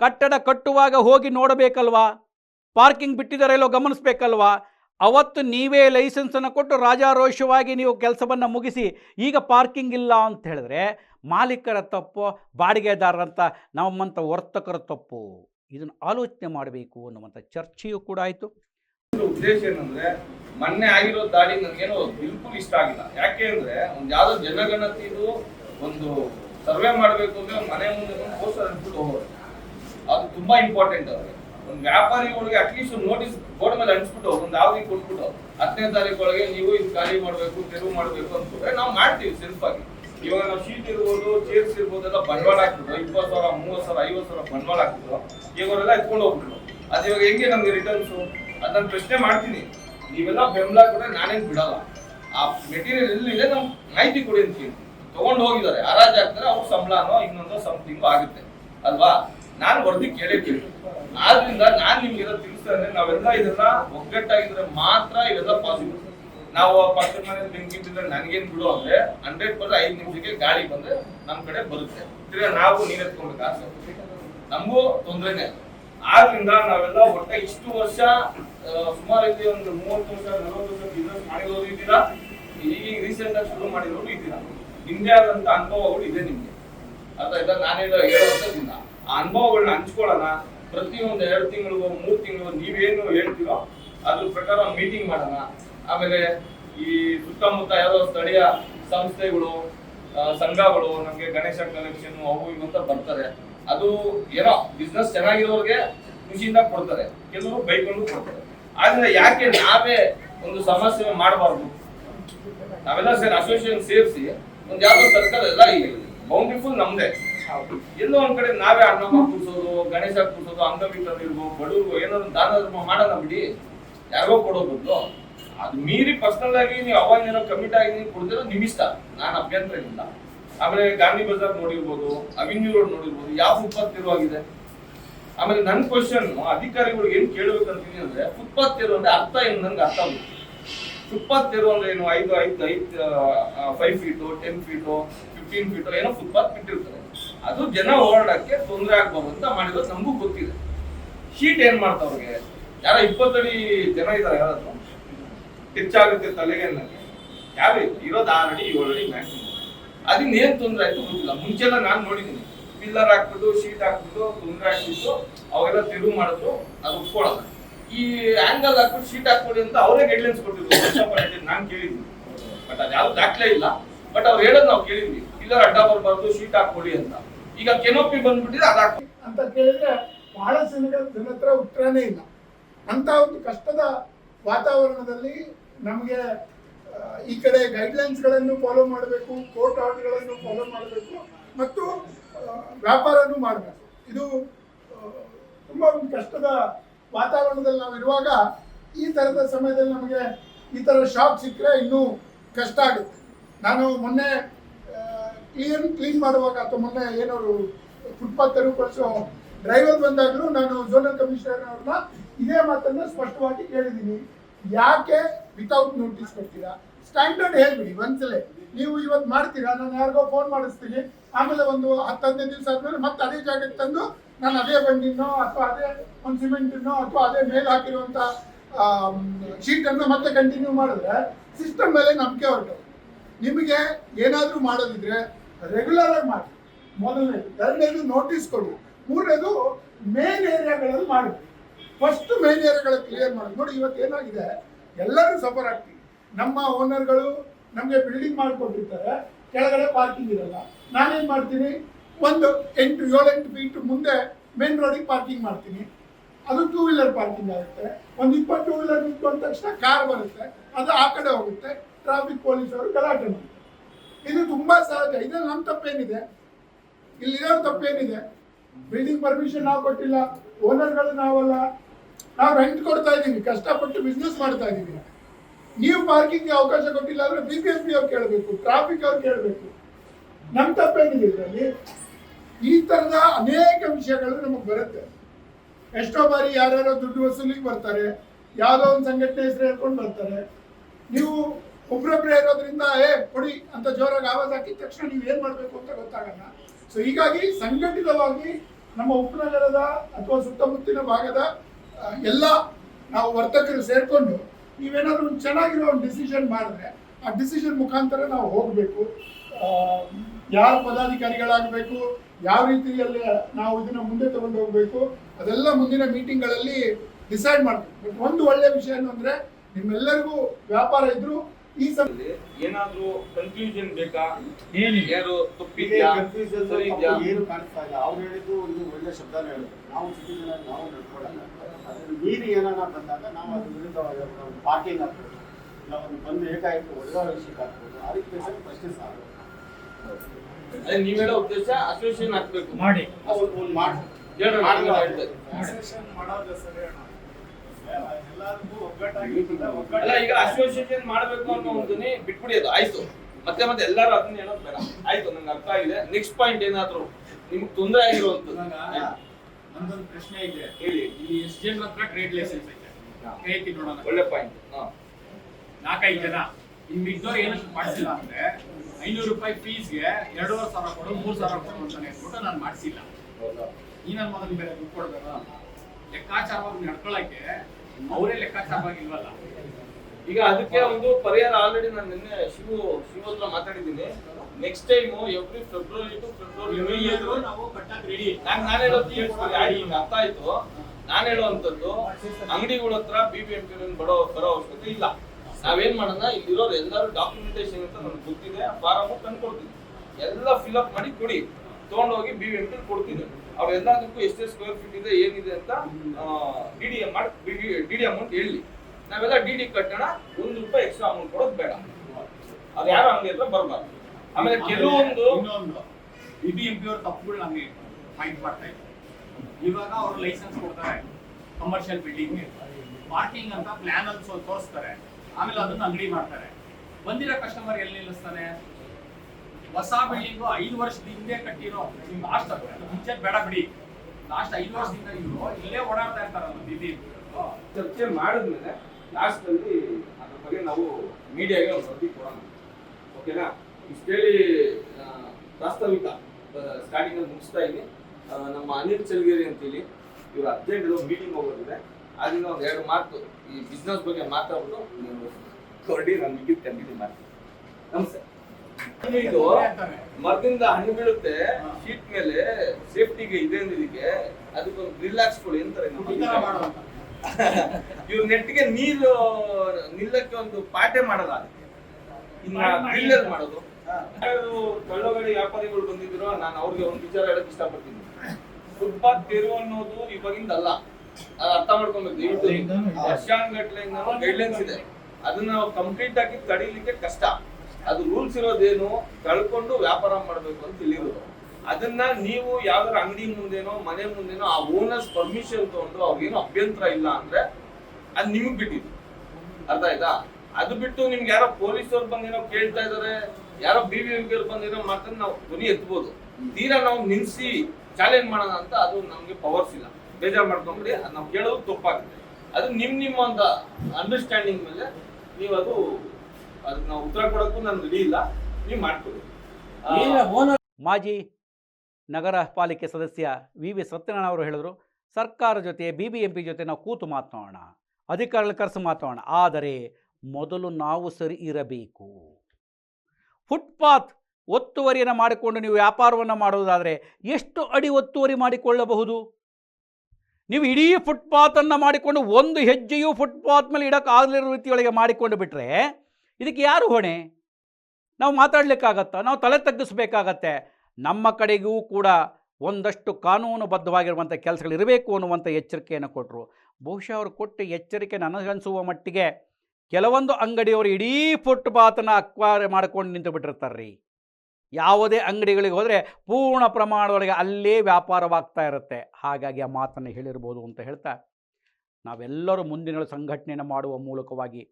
ಕಟ್ಟಡ ಕಟ್ಟುವಾಗ ಹೋಗಿ ನೋಡಬೇಕಲ್ವಾ? ಪಾರ್ಕಿಂಗ್ ಬಿಟ್ಟಿದ್ದಾರೆ ಎಲ್ಲೋ ಗಮನಿಸ್ಬೇಕಲ್ವಾ? ಅವತ್ತು ನೀವೇ ಲೈಸೆನ್ಸನ್ನು ಕೊಟ್ಟು ರಾಜಾರೋಷವಾಗಿ ನೀವು ಕೆಲಸವನ್ನು ಮುಗಿಸಿ, ಈಗ ಪಾರ್ಕಿಂಗ್ ಇಲ್ಲ ಅಂತ ಹೇಳಿದ್ರೆ ಮಾಲೀಕರ ತಪ್ಪು ಬಾಡಿಗೆದಾರರಂಥ ನಮ್ಮಂಥ ವರ್ತಕರ ತಪ್ಪು. ಇದನ್ನು ಆಲೋಚನೆ ಮಾಡಬೇಕು ಅನ್ನುವಂಥ ಚರ್ಚೆಯೂ ಕೂಡ ಆಯಿತು. ಉದ್ದೇಶ ಏನಂದ್ರೆ, ಮೊನ್ನೆ ಆಗಿರೋ ದಾಳಿ ನನಗೇನು ಬಿಲ್ಕುಲ್ ಇಷ್ಟ ಆಗಿಲ್ಲ. ಯಾಕೆ ಅಂದ್ರೆ, ಒಂದು ಯಾವ್ದೋ ಜನಗಣತಿದು ಒಂದು ಸರ್ವೆ ಮಾಡಬೇಕು ಅಂದ್ರೆ ಮನೆ ಮುಂದೆ ಒಂದು ಪೋಸ್ಟರ್ ಅಂಟ್ಬಿಟ್ಟು ಹೋಗೋದು ಅದು ತುಂಬಾ ಇಂಪಾರ್ಟೆಂಟ್ ಅವ್ರಿಗೆ. ಒಂದು ವ್ಯಾಪಾರಿಗಳಿಗೆ ಅಟ್ಲೀಸ್ಟ್ ನೋಟಿಸ್ ಬೋರ್ಡ್ ಮೇಲೆ ಅಂಟಿಸ್ಬಿಟ್ಟು ಒಂದು ಯಾವ್ದು ಕೊಟ್ಬಿಟ್ಟು, ಹತ್ತನೇ ತಾರೀಕು ಒಳಗೆ ನೀವು ಇದು ಖಾಲಿ ಮಾಡಬೇಕು, ತೆರವು ಮಾಡಬೇಕು ಅಂತ ನಾವು ಮಾಡ್ತೀವಿ ಸಿಂಪಾಗಿ ಇವಾಗ ನಾವು ಶೀಟ್ ಇರ್ಬೋದು ಚೇರ್ಸ್ ಇರ್ಬೋದು ಎಲ್ಲ ಬಂಡವಾಳ ಹಾಕ್ತಿದ್ರು ಇಪ್ಪತ್ತು ಸಾವಿರ, ಮೂವತ್ತು ಸಾವಿರ, ಐವತ್ತು ಸಾವಿರ ಬಂಡವಾಳ ಹಾಕ್ತಿದ್ರು ಇವರೆಲ್ಲ ಎತ್ಕೊಂಡು ಹೋಗ್ಬಿಟ್ರು. ಅದು ಇವಾಗ ಹೆಂಗೆ ನಮ್ಗೆ ರಿಟರ್ನ್ಸು ಅದನ್ನ ಪ್ರಶ್ನೆ ಮಾಡ್ತೀನಿ. ನೀವೆಲ್ಲ ಬೆಂಬಲ ಕೂಡ ನಾನೇನು ಬಿಡಲ್ಲ. ಆ ಮೆಟೀರಿಯಲ್ ಎಲ್ಲಿದೆ ನಾವು ಮಾಹಿತಿ ಕೊಡಿ ಅಂತೀನಿ ತಗೊಂಡು ಹೋಗಿದ್ದಾರೆ. ಹರಾಜ್ ಆಗ್ತಾರೆ, ಅವ್ರ ಸಂಬಳನೋ ಇನ್ನೊಂದೋ ಸಮಥಿಂಗ್ ಆಗುತ್ತೆ. ಅಲ್ವಾ? ನಾನು ವರದಿ ಕೇಳೇ ಕೇಳಿ ಆದ್ರಿಂದ ನಾನ್ ನಿಮ್ಗೆ ಏನೋ ತಿಳಿಸ್ತೇನೆ. ನಾವೆಲ್ಲ ಇದನ್ನ ಒಗ್ಗಟ್ಟಾಗಿದ್ರೆ ಮಾತ್ರ ಇವೆಲ್ಲ ಪಾಸಿಬಲ್ ನಾವು ಪಕ್ಕದ ಮನೆ ಬೆಂಕಿ ಇಟ್ಟಿದ್ರೆ ನನಗೇನ್ ಬಿಡು ಅಂದ್ರೆ ಹಂಡ್ರೆಡ್ ಪರ್ಸೆಂಟ್ ಐದು ನಿಮಿಷಕ್ಕೆ ಗಾಳಿ ಬಂದ್ರೆ ನಮ್ ಕಡೆ ಬರುತ್ತೆ. ತಿರ್ಗಾ ನಾವು ನೀರ್ ಎತ್ಕೊಳ್ಬೇಕು ನಮಗೂ ತೊಂದ್ರೆನೆ. ಆದ್ರಿಂದ ನಾವೆಲ್ಲ ಒಟ್ಟ ಇಷ್ಟು ವರ್ಷ ಸುಮಾರು ಒಂದು ಮೂವತ್ತು ವರ್ಷ, ನಲವತ್ತು ವರ್ಷ ಬಿಸ್ನೆಸ್ ಮಾಡಿರೋರು ಇದ್ದೀರಾ? ಈಗ ರೀಸೆಂಟ್ ಆಗಿ ಶುರು ಮಾಡಿರೋರು ಇದ್ದೀರಾ? ನಿಮ್ದೇ ಆದಂತ ಅನುಭವಗಳು ಇದೆ ನಿಮ್ಗೆ. ಅರ್ಥ ಆಯ್ತಾ ನಾನು ವರ್ಷದಿಂದ. ಆ ಅನುಭವಗಳನ್ನ ಹಂಚ್ಕೊಳ್ಳೋಣ. ಪ್ರತಿಯೊಂದು ಎರಡು ತಿಂಗಳಿಗೋ, ಮೂರು ತಿಂಗಳಿಗೋ ನೀವೇನು ಹೇಳ್ತೀರೋ ಅದ್ರ ಪ್ರಕಾರ ಮೀಟಿಂಗ್ ಮಾಡೋಣ. ಆಮೇಲೆ ಈ ಸುತ್ತಮುತ್ತ ಯಾವ್ದೋ ಸ್ಥಳೀಯ ಸಂಸ್ಥೆಗಳು ಸಂಘಗಳು, ನಮ್ಗೆ ಗಣೇಶ ಕಲೆಕ್ಷನ್, ಅವು ಇವು ಅಂತ ಬರ್ತಾರೆ. ಅದು ಏನೋ ಬಿಸ್ನೆಸ್ ಚೆನ್ನಾಗಿರೋರ್ಗೆ ಖುಷಿಯಿಂದ ಕೊಡ್ತಾರೆ. ಕೆಲವರು ಬೈಕೊಂಡು ಕೊಡ್ತಾರೆ. ಆದ್ರೆ ಯಾಕೆ ನಾವೇ ಒಂದು ಸಮಸ್ಯೆ ಮಾಡಬಾರ್ದು? ನಾವೆಲ್ಲ ಸೇರಿ ಅಸೋಸಿಯೇಷನ್ ಸೇರಿಸಿ ಒಂದು ಯಾವ್ದೋ ಸರ್ಕಲ್ ಎಲ್ಲ ಬೌಂಡ್ರಿ ಫುಲ್ ನಮ್ದೇ. ಎಲ್ಲೋ ಒಂದ್ ಕಡೆ ನಾವೇ ಅಣ್ಣಮ್ಮ ಕೂರ್ಸೋದು, ಗಣೇಶ ಕೂರ್ಸೋದು ಅಂಗವಿಕಲರಿಗೂ ಬಡವರು ಏನಾದ್ರು ದಾನ ಧರ್ಮ ಮಾಡೋಣ ಬಿಡಿ. ಯಾರಿಗೋ ಕೊಡೋ ಬದಲು. ಅದು ಮೀರಿ ಪರ್ಸನಲ್ ಆಗಿ ನೀವು ಅವಾಗೇನೋ ಕಮಿಟ್ ಆಗಿ ನೀವು ಕೊಡ್ದಿರೋ ನಿಮ್ ಇಷ್ಟ. ನಾನು ಅಭ್ಯಂತರ ಇಲ್ಲ. ಆಮೇಲೆ ಗಾಂಧಿ ಬಜಾರ್ ನೋಡಿರ್ಬೋದು ಅವಿನ್ಯೂ ರೋಡ್ ನೋಡಿರ್ಬೋದು, ಯಾವ ಫುಟ್ಪಾತ್ ತೆರವಾಗಿದೆ? ಆಮೇಲೆ ನನ್ನ ಕ್ವಶನ್ ಅಧಿಕಾರಿಗಳಿಗೆ ಏನ್ ಕೇಳ್ಬೇಕಂತೀನಿ ಅಂದ್ರೆ ಫುಟ್ಪಾತ್ ತೆರವು ಅಂದ್ರೆ ಅರ್ಥ ಏನು ನನ್ಗೆ ಅರ್ಥ ಆಗುತ್ತೆ ಫುಟ್ಪಾತ್ ತೆರವು ಅಂದ್ರೆ ಏನು? ಐದು ಐದು ಐದು five feet ten feet fifteen feet ಏನೋ ಫುಟ್ಪಾತ್ ಬಿಟ್ಟಿರ್ತಾರೆ ಅದು ಜನ ಓಡಾಡಕ್ಕೆ ತೊಂದರೆ ಆಗ್ಬೋದು ಅಂತ ಮಾಡಿರೋದು ನಮಗೂ ಗೊತ್ತಿದೆ. ಶೀಟ್ ಏನ್ ಮಾಡ್ತಾವ್ರಿಗೆ? ಯಾರ ಇಪ್ಪತ್ತಡಿ ಜನ ಇದಾರೆ ಯಾರಾದ್ರು ಹೆಚ್ಚಾಗುತ್ತೆ ತಲೆಗೆ ಇಲ್ಲ ಇರೋದು ಆರು ಅಡಿ, ಏಳು ಅಡಿ ಮ್ಯಾಕ್ಸಿಮಮ್ ಅದನ್ನ ಏನ್ ತೊಂದರೆ ಆಯ್ತು ಗೊತ್ತಿಲ್ಲ. ಮುಂಚೆಲ್ಲ ನಾನು ನೋಡಿದ್ದೀನಿ ಪಿಲ್ಲರ್ ಹಾಕ್ಬಿಟ್ಟು ಶೀಟ್ ಹಾಕ್ಬಿಟ್ಟು, ತೊಂದರೆ ಹಾಕ್ಬಿಟ್ಟು ಅವೆಲ್ಲ ತಿರುವು ಮಾಡಿದ್ರು, ಅದು ಒಪ್ಕೊಳ್ಳೋದು ಈ ಆಂಗಲ್ ಹಾಕ್ಬಿಟ್ಟು ಶೀಟ್ ಹಾಕ್ಬಿಡಿ ಅಂತ ಅವರೇ ಗೈಡ್ಲೈನ್ಸ್ ಕೊಟ್ಟಿದ್ರು. ನಾನು ಕೇಳಿದ್ವಿ ಬಟ್ ಅದು ಯಾವ್ದು ದಾಖಲೆ ಇಲ್ಲ. ಬಟ್ ಅವ್ರು ಹೇಳೋದು ನಾವು ಕೇಳಿದ್ವಿ. ಪಿಲ್ಲರ್ ಅಡ್ಡ ಬರಬಾರ್ದು ಶೀಟ್ ಹಾಕ್ಕೊಡಿ ಅಂತ. ಈಗ ಕೆನೋಪಿ ಬಂದ್ಬಿಟ್ಟಿದ್ರೆ ಅದು ಹಾಕಿ ಅಂತ ಕೇಳಿದ್ರೆ ಬಹಳ ಜನಗಳ ಜನ ಹತ್ರ ಉತ್ತರನೇ ಇಲ್ಲ. ಅಂತ ಒಂದು ಕಷ್ಟದ ವಾತಾವರಣದಲ್ಲಿ ನಮಗೆ ಈ ಕಡೆ ಗೈಡ್ಲೈನ್ಸ್ಗಳನ್ನು ಫಾಲೋ ಮಾಡಬೇಕು ಕೋರ್ಟ್ ಆರ್ಡರ್ಗಳನ್ನು ಫಾಲೋ ಮಾಡಬೇಕು, ಮತ್ತು ವ್ಯಾಪಾರನು ಮಾಡಬೇಕು. ಇದು ತುಂಬ ಒಂದು ಕಷ್ಟದ ವಾತಾವರಣದಲ್ಲಿ ನಾವು ಇರುವಾಗ ಈ ಥರದ ಸಮಯದಲ್ಲಿ ನಮಗೆ ಈ ಥರ ಶಾಪ್ ಸಿಕ್ಕರೆ ಇನ್ನೂ ಕಷ್ಟ ಆಗುತ್ತೆ. ನಾನು ಮೊನ್ನೆ ಕ್ಲೀನ್ ಕ್ಲೀನ್ ಮಾಡುವಾಗ ಅಥವಾ ಮೊನ್ನೆ ಏನವರು ಫುಟ್ಪಾತ್ ತೆರವುಗೊಳಿಸೋ ಡ್ರೈವರ್ ಬಂದಾಗಲೂ ನಾನು ಝೋನಲ್ ಕಮಿಷನರ್ ಅವ್ರನ್ನ ಇದೇ ಮಾತನ್ನ ಸ್ಪಷ್ಟವಾಗಿ ಕೇಳಿದ್ದೀನಿ. ಯಾಕೆ ವಿತೌಟ್ ನೋಟಿಸ್ ಕೊಡ್ತೀರಾ? ಸ್ಟ್ಯಾಂಡರ್ಡ್ ಹೇಳ್ಬಿಡಿ, ಒಂದ್ಸಲ ನೀವು ಇವತ್ತು ಮಾಡ್ತೀರಾ? ನಾನು ಯಾರಿಗೋ ಫೋನ್ ಮಾಡಿಸ್ತೀನಿ. ಆಮೇಲೆ ಒಂದು ಹತ್ತು, ಹದಿನೈದು ದಿವಸ ಆದ್ಮೇಲೆ ಮತ್ತೆ ಅದೇ ಜಾಗಕ್ಕೆ ತಂದು ನಾನು ಅದೇ ಬಂಡಿನೋ ಅಥವಾ ಅದೇ ಒಂದು ಸಿಮೆಂಟಿನೋ ಅಥವಾ ಅದೇ ಮೇಲೆ ಹಾಕಿರುವಂಥ ಶೀಟನ್ನು ಮತ್ತೆ ಕಂಟಿನ್ಯೂ ಮಾಡಿದ್ರೆ ಸಿಸ್ಟಮ್ ಮೇಲೆ ನಂಬಿಕೆ ಹೊರಟು. ನಿಮಗೆ ಏನಾದರೂ ಮಾಡೋದಿದ್ರೆ ರೆಗ್ಯುಲರ್ ಆಗಿ ಮಾಡಿ. ಮೊದಲನೇದು. ಎರಡನೇದು ನೋಟಿಸ್ ಕೊಡಿ. ಮೂರನೇದು ಮೇನ್ ಏರಿಯಾಗಳಲ್ಲಿ ಮಾಡಿ. ಫಸ್ಟ್ ಮೇನ್ ಏರಿಯಾಗಳ ಕ್ಲಿಯರ್ ಮಾಡಿ. ನೋಡಿ, ಇವತ್ತು ಏನಾಗಿದೆ? ಎಲ್ಲರೂ ಸಫರ್ ಆಗ್ತೀವಿ. ನಮ್ಮ ಓನರ್ಗಳು ನಮಗೆ ಬಿಲ್ಡಿಂಗ್ ಮಾಡಿಕೊಟ್ಟಿರ್ತಾರೆ. ಕೆಳಗಡೆ ಪಾರ್ಕಿಂಗ್ ಇರಲ್ಲ. ನಾನೇನು ಮಾಡ್ತೀನಿ? ಒಂದು ಎಂಟು, ಏಳೆಂಟು ಫೀಟ್ ಮುಂದೆ ಮೇನ್ ರೋಡಿಗೆ ಪಾರ್ಕಿಂಗ್ ಮಾಡ್ತೀನಿ. ಅದು ಟೂ ವೀಲರ್ ಪಾರ್ಕಿಂಗ್ ಆಗುತ್ತೆ. ಒಂದು ಇಪ್ಪತ್ತು ಟೂ ವೀಲರ್ ನಿಂತ್ಕೊಂಡ ತಕ್ಷಣ ಕಾರ್ ಬರುತ್ತೆ. ಅದು ಆ ಕಡೆ ಹೋಗುತ್ತೆ. ಟ್ರಾಫಿಕ್ ಪೊಲೀಸ್ ಅವರು ಗಲಾಟೆ ಮಾಡ್ತಾರೆ. ಇದು ತುಂಬ ಸಹಜ. ಇದ್ರಲ್ಲಿ ನಮ್ಮ ತಪ್ಪೇನಿದೆ? ಇಲ್ಲಿರೋ ತಪ್ಪೇನಿದೆ? ಬಿಲ್ಡಿಂಗ್ ಪರ್ಮಿಷನ್ ನಾವು ಕೊಟ್ಟಿಲ್ಲ. ಓನರ್ಗಳು ನಾವಲ್ಲ. ನಾವು ರೆಂಟ್ ಕೊಡ್ತಾ ಇದ್ದೀವಿ, ಕಷ್ಟಪಟ್ಟು ಬಿಸ್ನೆಸ್ ಮಾಡ್ತಾ ಇದ್ದೀವಿ. ನೀವು ಪಾರ್ಕಿಂಗ್ಗೆ ಅವಕಾಶ ಕೊಟ್ಟಿಲ್ಲ ಅಂದ್ರೆ ಬಿ ಪಿ ಎಸ್ ಪಿ ಅವ್ರು ಕೇಳಬೇಕು ಟ್ರಾಫಿಕ್ ಅವ್ರು ಕೇಳಬೇಕು. ನಮ್ಮ ತಪ್ಪೇನಿದೆ ಇದರಲ್ಲಿ. ಈ ಥರದ ಅನೇಕ ವಿಷಯಗಳು ನಮಗೆ ಬರುತ್ತೆ. ಎಷ್ಟೋ ಬಾರಿ ಯಾರ್ಯಾರೋ ದುಡ್ಡು ವಸೂಲಿಗೆ ಬರ್ತಾರೆ, ಯಾವುದೋ ಒಂದು ಸಂಘಟನೆ ಹೆಸರು ಹೇಳ್ಕೊಂಡು ಬರ್ತಾರೆ. ನೀವು ಒಬ್ರೊಬ್ರೇ ಇರೋದ್ರಿಂದ, ಏ, ಕೊಡಿ ಅಂತ ಜೋರಾಗಿ ಆವಾಜ್ ಹಾಕಿದ ತಕ್ಷಣ ನೀವು ಏನು ಮಾಡಬೇಕು ಅಂತ ಗೊತ್ತಾಗಲ್ಲ. ಸೊ ಹೀಗಾಗಿ ಸಂಘಟಿತವಾಗಿ ನಮ್ಮ ಉಪನಗರದ ಅಥವಾ ಸುತ್ತಮುತ್ತಲಿನ ಭಾಗದ ಎಲ್ಲ ನಾವು ವರ್ತಕರು ಸೇರಿಕೊಂಡು ನೀವೇನಾದರೂ ಒಂದು ಚೆನ್ನಾಗಿರೋ ಒಂದು ಡಿಸಿಷನ್ ಮಾಡಿದ್ರೆ ಆ ಡಿಸಿಷನ್ ಮುಖಾಂತರ ನಾವು ಹೋಗಬೇಕು. ಯಾರ ಪದಾಧಿಕಾರಿಗಳಾಗಬೇಕು ಯಾವ ರೀತಿಯಲ್ಲಿ ನಾವು ಇದನ್ನ ಮುಂದೆ ತಗೊಂಡು ಹೋಗಬೇಕು ಅದೆಲ್ಲ ಮುಂದಿನ ಮೀಟಿಂಗ್ಗಳಲ್ಲಿ ಡಿಸೈಡ್ ಮಾಡ್ತೀವಿ ಬಟ್ ಒಂದು ಒಳ್ಳೆ ವಿಷಯ ಏನು ಅಂದ್ರೆ ನಿಮ್ಮೆಲ್ಲರಿಗೂ ವ್ಯಾಪಾರ ಇದ್ರು ಈ ಸಮಯದಲ್ಲಿ ಏನಾದರೂ ಕನ್ಫ್ಯೂಷನ್ ಬೇಕಾ? ಏನು ಯಾರು ತಪ್ಪಿದೆ ಕನ್ಫ್ಯೂಷನ್ ಏನು ಕಾಣಿಸ್ತಾ ಇಲ್ಲ. ಅವ್ರು ಹೇಳಿದ್ದು ಒಂದು ಒಳ್ಳೆ ಶಬ್ದನೇ ಹೇಳಿದ್ರು ನಾವು ಸಿಟಿ ನಾವು ನಡ್ಕೊಳ್ಳಲ್ಲ. ಅದ್ರ ಏನಾರ ಏನಾನ ಬಂದಾಗ ನಾವು ಅದ್ರ ವಿರುದ್ಧವಾಗಿ ಒಂದು ಪಾರ್ಕಿಂಗ್ ಹಾಕ್ಬೋದು. ಇಲ್ಲ ಒಂದು ಬಂದು ಏಕಾಏಕಿ ಒಳ್ಳೆ ವಿಷಯಕ್ಕೆ ಹಾಕ್ಬೋದು ಆ ರೀತಿ ಬೇಕಾದ್ರೆ ಪ್ರಶ್ನೆ ಸಾಲ ಅದೇ ನೀವ್ ಹೇಳೋ ಉದ್ದೇಶ ಅಸೋಸಿಯೇಷನ್ ಹಾಕ್ಬೇಕು. ಮಾಡಿ. ಒಂದು ಒಂದು ಮಾಡಿ. ಅಲ್ಲ ಈಗ ಅಸೋಸಿಯೇಷನ್ ಮಾಡ್ಬೇಕು ಅನ್ನೋ ಒಂದನ್ನೇ ಬಿಟ್ಬಿಡಿ ಅದು. ಆಯ್ತು. ಮತ್ತೆ ಮತ್ತೆ ಎಲ್ಲರೂ ಅದನ್ನ ಹೇಳೋದು ಬೇಡ. ಆಯ್ತು ನಂಗೆ ಅರ್ಥ ಆಗಿದೆ. ನೆಕ್ಸ್ಟ್ ಪಾಯಿಂಟ್ ಏನಾದ್ರು ನಿಮ್ಗೆ ತೊಂದರೆ ಆಗಿರುವಂತದ್ದು. ನಮ್ದೊಂದು ಪ್ರಶ್ನೆ ಇದೆ. ಹೇಳಿ ಇಲ್ಲಿ ಎಷ್ಟು ಜನರ ಹತ್ರ ಟ್ರೇಡ್ ಲೈಸೆನ್ಸ್ ಐತೆ. ಹೇಳ್ತೀನಿ ನೋಡೋಣ. ಒಳ್ಳೆ ಪಾಯಿಂಟ್ ನಾಲ್ಕೈದು ಜನ. ಇನ್ ಬಿಟ್ಟು ಏನಕ್ಕೆ ಮಾಡಿಸಿಲ್ಲ ಅಂದ್ರೆ ಐನೂರು ರೂಪಾಯಿ ಫೀಸ್ಗೆ ಎರಡೂವರೆ ಸಾವಿರ ಕೊಡು ಮೂರು ಸಾವಿರ ಕೊಡು ಅಂತ ಹೇಳ್ಬಿಟ್ಟು ನಾನು ಮಾಡಿಸಿಲ್ಲ. ಈ ನನ್ನ ಮಗನ ಬೇರೆ ದುಡ್ಡು ಕೊಡ್ಬೇಕ ಲೆಕ್ಕಾಚಾರವಾಗಿ ನಡ್ಕೊಳಕ್ಕೆ ಅವರೇ ಲೆಕ್ಕಾಚಾರವಾಗಿ ಇಲ್ವಲ್ಲ ಈಗ ಅದಕ್ಕೆ ಒಂದು ಪರಿಹಾರ ಆಲ್ರೆಡಿ ನಾನು ನಿನ್ನೆ ಶಿವು ಶಿವ ಹತ್ರ ಮಾತಾಡಿದ್ದೀನಿ. Next time every February to February ನಾವು ರೆಡಿ ನಾನು ನಾನು ಹೇಳೋದು ಹಿಂಗ್ ಅರ್ಥ ಆಯ್ತು. ನಾನು ಹೇಳುವಂತದ್ದು ಅಂಗಡಿಗಳ ಹತ್ರ ಬಿ ಬಿ ಎಂ ಪಿ ಬರೋ ಬರೋ ಅವಶ್ಯಕತೆ ಇಲ್ಲ. ನಾವೇನ್ ಮಾಡೋಣ? ಇಲ್ಲಿರೋರು ಎಲ್ಲರೂ ಡಾಕ್ಯುಮೆಂಟೇಶನ್ ಅಂತ ನನ್ಗೆ ಗೊತ್ತಿದೆ. ಫಾರಮ್ ತಂದ್ಕೊಡ್ತೀನಿ ಎಲ್ಲ ಫಿಲ್ಅಪ್ ಮಾಡಿ ಕೊಡಿ. ತಗೊಂಡೋಗಿ ಬಿ ಬಿ ಎಂ ಪಿ ಕೊಡ್ತೀನಿ ಅವ್ರು ಎಲ್ಲದಕ್ಕೂ ಎಷ್ಟೇ ಸ್ಕ್ವೇರ್ ಫೀಟ್ ಇದೆ ಏನಿದೆ ಅಂತ ಡಿ ಡಿ ಮಾಡಿ ಡಿ ಡಿ ಅಮೌಂಟ್ ಹೇಳಿ. ನಾವೆಲ್ಲ ಡಿ ಡಿ ಕಟ್ಟೋಣ. ಒಂದು ರೂಪಾಯಿ ಎಕ್ಸ್ಟ್ರಾ ಅಮೌಂಟ್ ಕೊಡೋದು ಬೇಡ. ಅದು ಯಾರು ಅಂಗಡಿ ಹತ್ರ ಬರಬಾರ್ದು. ಆಮೇಲೆ ಕೆಲವೊಂದು ಬಿ ಬಿ ಎಂ ಪಿ ಅವ್ರ ತಪ್ಪುಗಳು ನಮಗೆ ಫೈಟ್ ಮಾಡ್ತಾ ಇತ್ತು ಇವಾಗ ಅವರು ಲೈಸೆನ್ಸ್ ಕೊಡ್ತಾರೆ ಕಮರ್ಷಿಯಲ್ ಬಿಲ್ಡಿಂಗ್ ಪಾರ್ಕಿಂಗ್ ಅಂತ ಪ್ಲಾನ್ ಅಲ್ಲಿ ತೋರಿಸ್ತಾರೆ. ಆಮೇಲೆ ಅದನ್ನ ಅಂಗಡಿ ಮಾಡ್ತಾರೆ. ಬಂದಿರೋ ಕಸ್ಟಮರ್ ಎಲ್ಲಿ ನಿಲ್ಲಿಸ್ತಾನೆ? ಹೊಸ ಬಿಲ್ಡಿಂಗು ಐದು ವರ್ಷದ ಹಿಂದೆ ಕಟ್ಟಿರೋ ಲಾಸ್ಟ್ ಲಾಸ್ಟ್ ಮುಂಚೆ ಬೇಡ ಬಿಡಿ. ಲಾಸ್ಟ್ ಐದು ವರ್ಷದಿಂದ ಇವರು ಇಲ್ಲೇ ಓಡಾಡ್ತಾ ಇರ್ತಾರಲ್ಲ ಬಿಬಿ ಚರ್ಚೆ ಮಾಡಿದ್ಮೇಲೆ ಲಾಸ್ಟಲ್ಲಿ ಅದ್ರ ಬಗ್ಗೆ ನಾವು ಮೀಡಿಯಾಗೆ ಒಂದು ವರದಿ ಕೊಡೋಣ. ಓಕೆನಾ ಇಷ್ಟೇಳಿ ಪ್ರಾಸ್ತಾವಿಕ ಸ್ಟಾರ್ಟಿಂಗ್ ಮುಗಿಸ್ತಾ ಇದ್ದೀನಿ. ನಮ್ಮ ಅನಿಲ್ ಚಲ್ಗೇರಿ ಅಂತೇಳಿ ಇವ್ರ ಅರ್ಜೆಂಟ್ ಮೀಟಿಂಗ್ ಹೋಗೋದಿದೆ. ಅದರಿಂದ ಒಂದು ಎರಡು ಮಾತು ಈ ಬಿಸ್ನೆಸ್ ಬಗ್ಗೆ ಮಾತಾಡ್ಬಿಟ್ಟು ನೀವು ಕೊಡಿ ನಾನು ಮೀಟಿಂಗ್ ಕಂಟಿನ್ಯೂ ಮಾಡ್ತೀನಿ ನಮಸ್ತೆ. ಇದು ಮರದಿಂದ ಹಣ್ಣು ಬೀಳುತ್ತೆ ಶೀಟ್ ಮೇಲೆ ಸೇಫ್ಟಿಗೆ ಇದೆ ಅಂದಿದ್ದಕ್ಕೆ ಅದಕ್ಕೊಂದು ಗ್ರಿಲ್ ಹಾಕ್ಸ್ಕೊಳ್ಳಿ ಅಂತಾರೆ ಇವ್ರ ನೆಟ್ಟಿಗೆ ನೀರು ನಿಲ್ಲಕ್ಕೆ ಒಂದು ಪಾಟೆ ಮಾಡಲ್ಲ ಅದಕ್ಕೆ. ಇನ್ನ ಅಲ್ಲಿ ಮಾಡೋದು. ಯಾರು ಕಳ್ಳಗಡಿ ವ್ಯಾಪಾರಿಗಳು ಬಂದಿದ್ರು ನಾನು ಅವ್ರಿಗೆ ಒಂದು ವಿಚಾರ ಹೇಳಕ್ ಇಷ್ಟಪಡ್ತೀನಿ. ಫುಟ್ಪಾತ್ ತೆರು ಅನ್ನೋದು ಇವಾಗಿಂದ ಅಲ್ಲ ಅರ್ಥ ಮಾಡ್ಕೊಬೇಕು ದಯವಿಟ್ಟು ಗೈಡ್ ಗೈಡ್ಲೈನ್ಸ್ ಇದೆ. ಅದನ್ನ ಕಂಪ್ಲೀಟ್ ಆಗಿ ತಡೀಲಿಕ್ಕೆ ಕಷ್ಟ. ಅದು ರೂಲ್ಸ್ ಇರೋದೇನು ಕಳ್ಕೊಂಡು ವ್ಯಾಪಾರ ಮಾಡ್ಬೇಕು ಅಂತ ತಿಳಿಯೋದು ಅದನ್ನ ನೀವು ಯಾವ್ದಾರ ಅಂಗಡಿ ಮುಂದೆನೋ, ಮನೆ ಮುಂದೆನೋ ಆ ಓನರ್ಸ್ ಪರ್ಮಿಷನ್ ತಗೊಂಡು ಅವ್ರಿಗೇನು ಅಭ್ಯಂತರ ಇಲ್ಲ ಅಂದ್ರೆ ಅದ್ ನಿಮಗ್ ಬಿಟ್ಟಿದ್ದು. ಅರ್ಥ ಆಯ್ತಾ? ಅದು ಬಿಟ್ಟು ನಿಮ್ಗೆ ಯಾರೋ ಪೊಲೀಸ್ ಅವ್ರು ಬಂದೇನೋ ಕೇಳ್ತಾ ಇದಾರೆ, ಯಾರೋ ಬಿ ಎಂ ಬಂದಿರೋ ಮಾತನ್ನ ನಾವು ಧ್ವನಿ ಎತ್ಬೋದು. ತೀರಾ ನಾವು ನಿಲ್ಸಿ ಚಾಲೆಂಜ್ ಮಾಡೋಣ ಅಂತ ಅದು ನಮಗೆ ಪವರ್ಸ್ ಇಲ್ಲ ಬೇಜಾರ್ ಮಾಡ್ಕೊಂಡ್ಬಿಡಿ ಅದು ನಾವು ಕೇಳೋದು ತಪ್ಪಾಗುತ್ತೆ. ಅದು ನಿಮ್ಮ ನಿಮ್ಮ ಒಂದು ಅಂಡರ್ಸ್ಟ್ಯಾಂಡಿಂಗ್ ಮೇಲೆ ನೀವು ಅದು ಅದನ್ನ ಉತ್ತರ ಕೊಡೋಕ್ಕೂ ನಾನು ರೆಡಿ ಇಲ್ಲ, ನೀವು ಮಾಡ್ಕೊಳ್ಳಿ. ಮಾಜಿ ನಗರ ಪಾಲಿಕೆ ಸದಸ್ಯ ವಿ ವಿ ಸತ್ಯನಾರಾಯಣ ಅವರು ಹೇಳಿದ್ರು, ಸರ್ಕಾರ ಜೊತೆ ಬಿ ಬಿ ಎಂ ಪಿ ಜೊತೆ ನಾವು ಕೂತು ಮಾತನಾಡೋಣ ಅಧಿಕಾರಿಗಳ ಕರೆಸು ಮಾತಾಡೋಣ ಆದರೆ ಮೊದಲು ನಾವು ಸರಿ ಇರಬೇಕು. ಫುಟ್ಪಾತ್ ಒತ್ತುವರಿಯನ್ನು ಮಾಡಿಕೊಂಡು ನೀವು ವ್ಯಾಪಾರವನ್ನು ಮಾಡೋದಾದರೆ ಎಷ್ಟು ಅಡಿ ಒತ್ತುವರಿ ಮಾಡಿಕೊಳ್ಳಬಹುದು? ನೀವು ಇಡೀ ಫುಟ್ಪಾತನ್ನು ಮಾಡಿಕೊಂಡು ಒಂದು ಹೆಜ್ಜೆಯೂ ಫುಟ್ಪಾತ್ ಮೇಲೆ ಇಡೋಕ್ಕಾಗಲಿರೋ ರೀತಿಯೊಳಗೆ ಮಾಡಿಕೊಂಡು ಬಿಟ್ಟರೆ ಇದಕ್ಕೆ ಯಾರು ಹೊಣೆ? ನಾವು ಮಾತಾಡಲಿಕ್ಕಾಗತ್ತಾ? ನಾವು ತಲೆ ತಗ್ಗಿಸ್ಬೇಕಾಗತ್ತೆ. ನಮ್ಮ ಕಡೆಗೂ ಕೂಡ ಒಂದಷ್ಟು ಕಾನೂನುಬದ್ಧವಾಗಿರುವಂಥ ಕೆಲಸಗಳಿರಬೇಕು ಅನ್ನುವಂಥ ಎಚ್ಚರಿಕೆಯನ್ನು ಕೊಟ್ಟರು ಬಹುಶಃ ಅವರು ಕೊಟ್ಟ ಎಚ್ಚರಿಕೆ ನನಗನ್ಸುವ ಮಟ್ಟಿಗೆ ಕೆಲವೊಂದು ಅಂಗಡಿಯವರು ಇಡೀ ಫುಟ್ಪಾತನ್ನು ಅಕ್ವಾರೆ ಮಾಡ್ಕೊಂಡು ನಿಂತು ಬಿಟ್ಟಿರ್ತಾರೆ ರೀ ಯಾವುದೇ ಅಂಗಡಿಗಳಿಗೆ ಹೋದರೆ ಪೂರ್ಣ ಪ್ರಮಾಣದೊಳಗೆ ಅಲ್ಲೇ ವ್ಯಾಪಾರವಾಗ್ತಾ ಇರುತ್ತೆ. ಹಾಗಾಗಿ ಆ ಮಾತನ್ನು ಹೇಳಿರ್ಬೋದು ಅಂತ ಹೇಳ್ತಾ, ನಾವೆಲ್ಲರೂ ಮುಂದಿನ ಸಂಘಟನೆಯನ್ನು ಮಾಡುವ ಮೂಲಕವಾಗಿ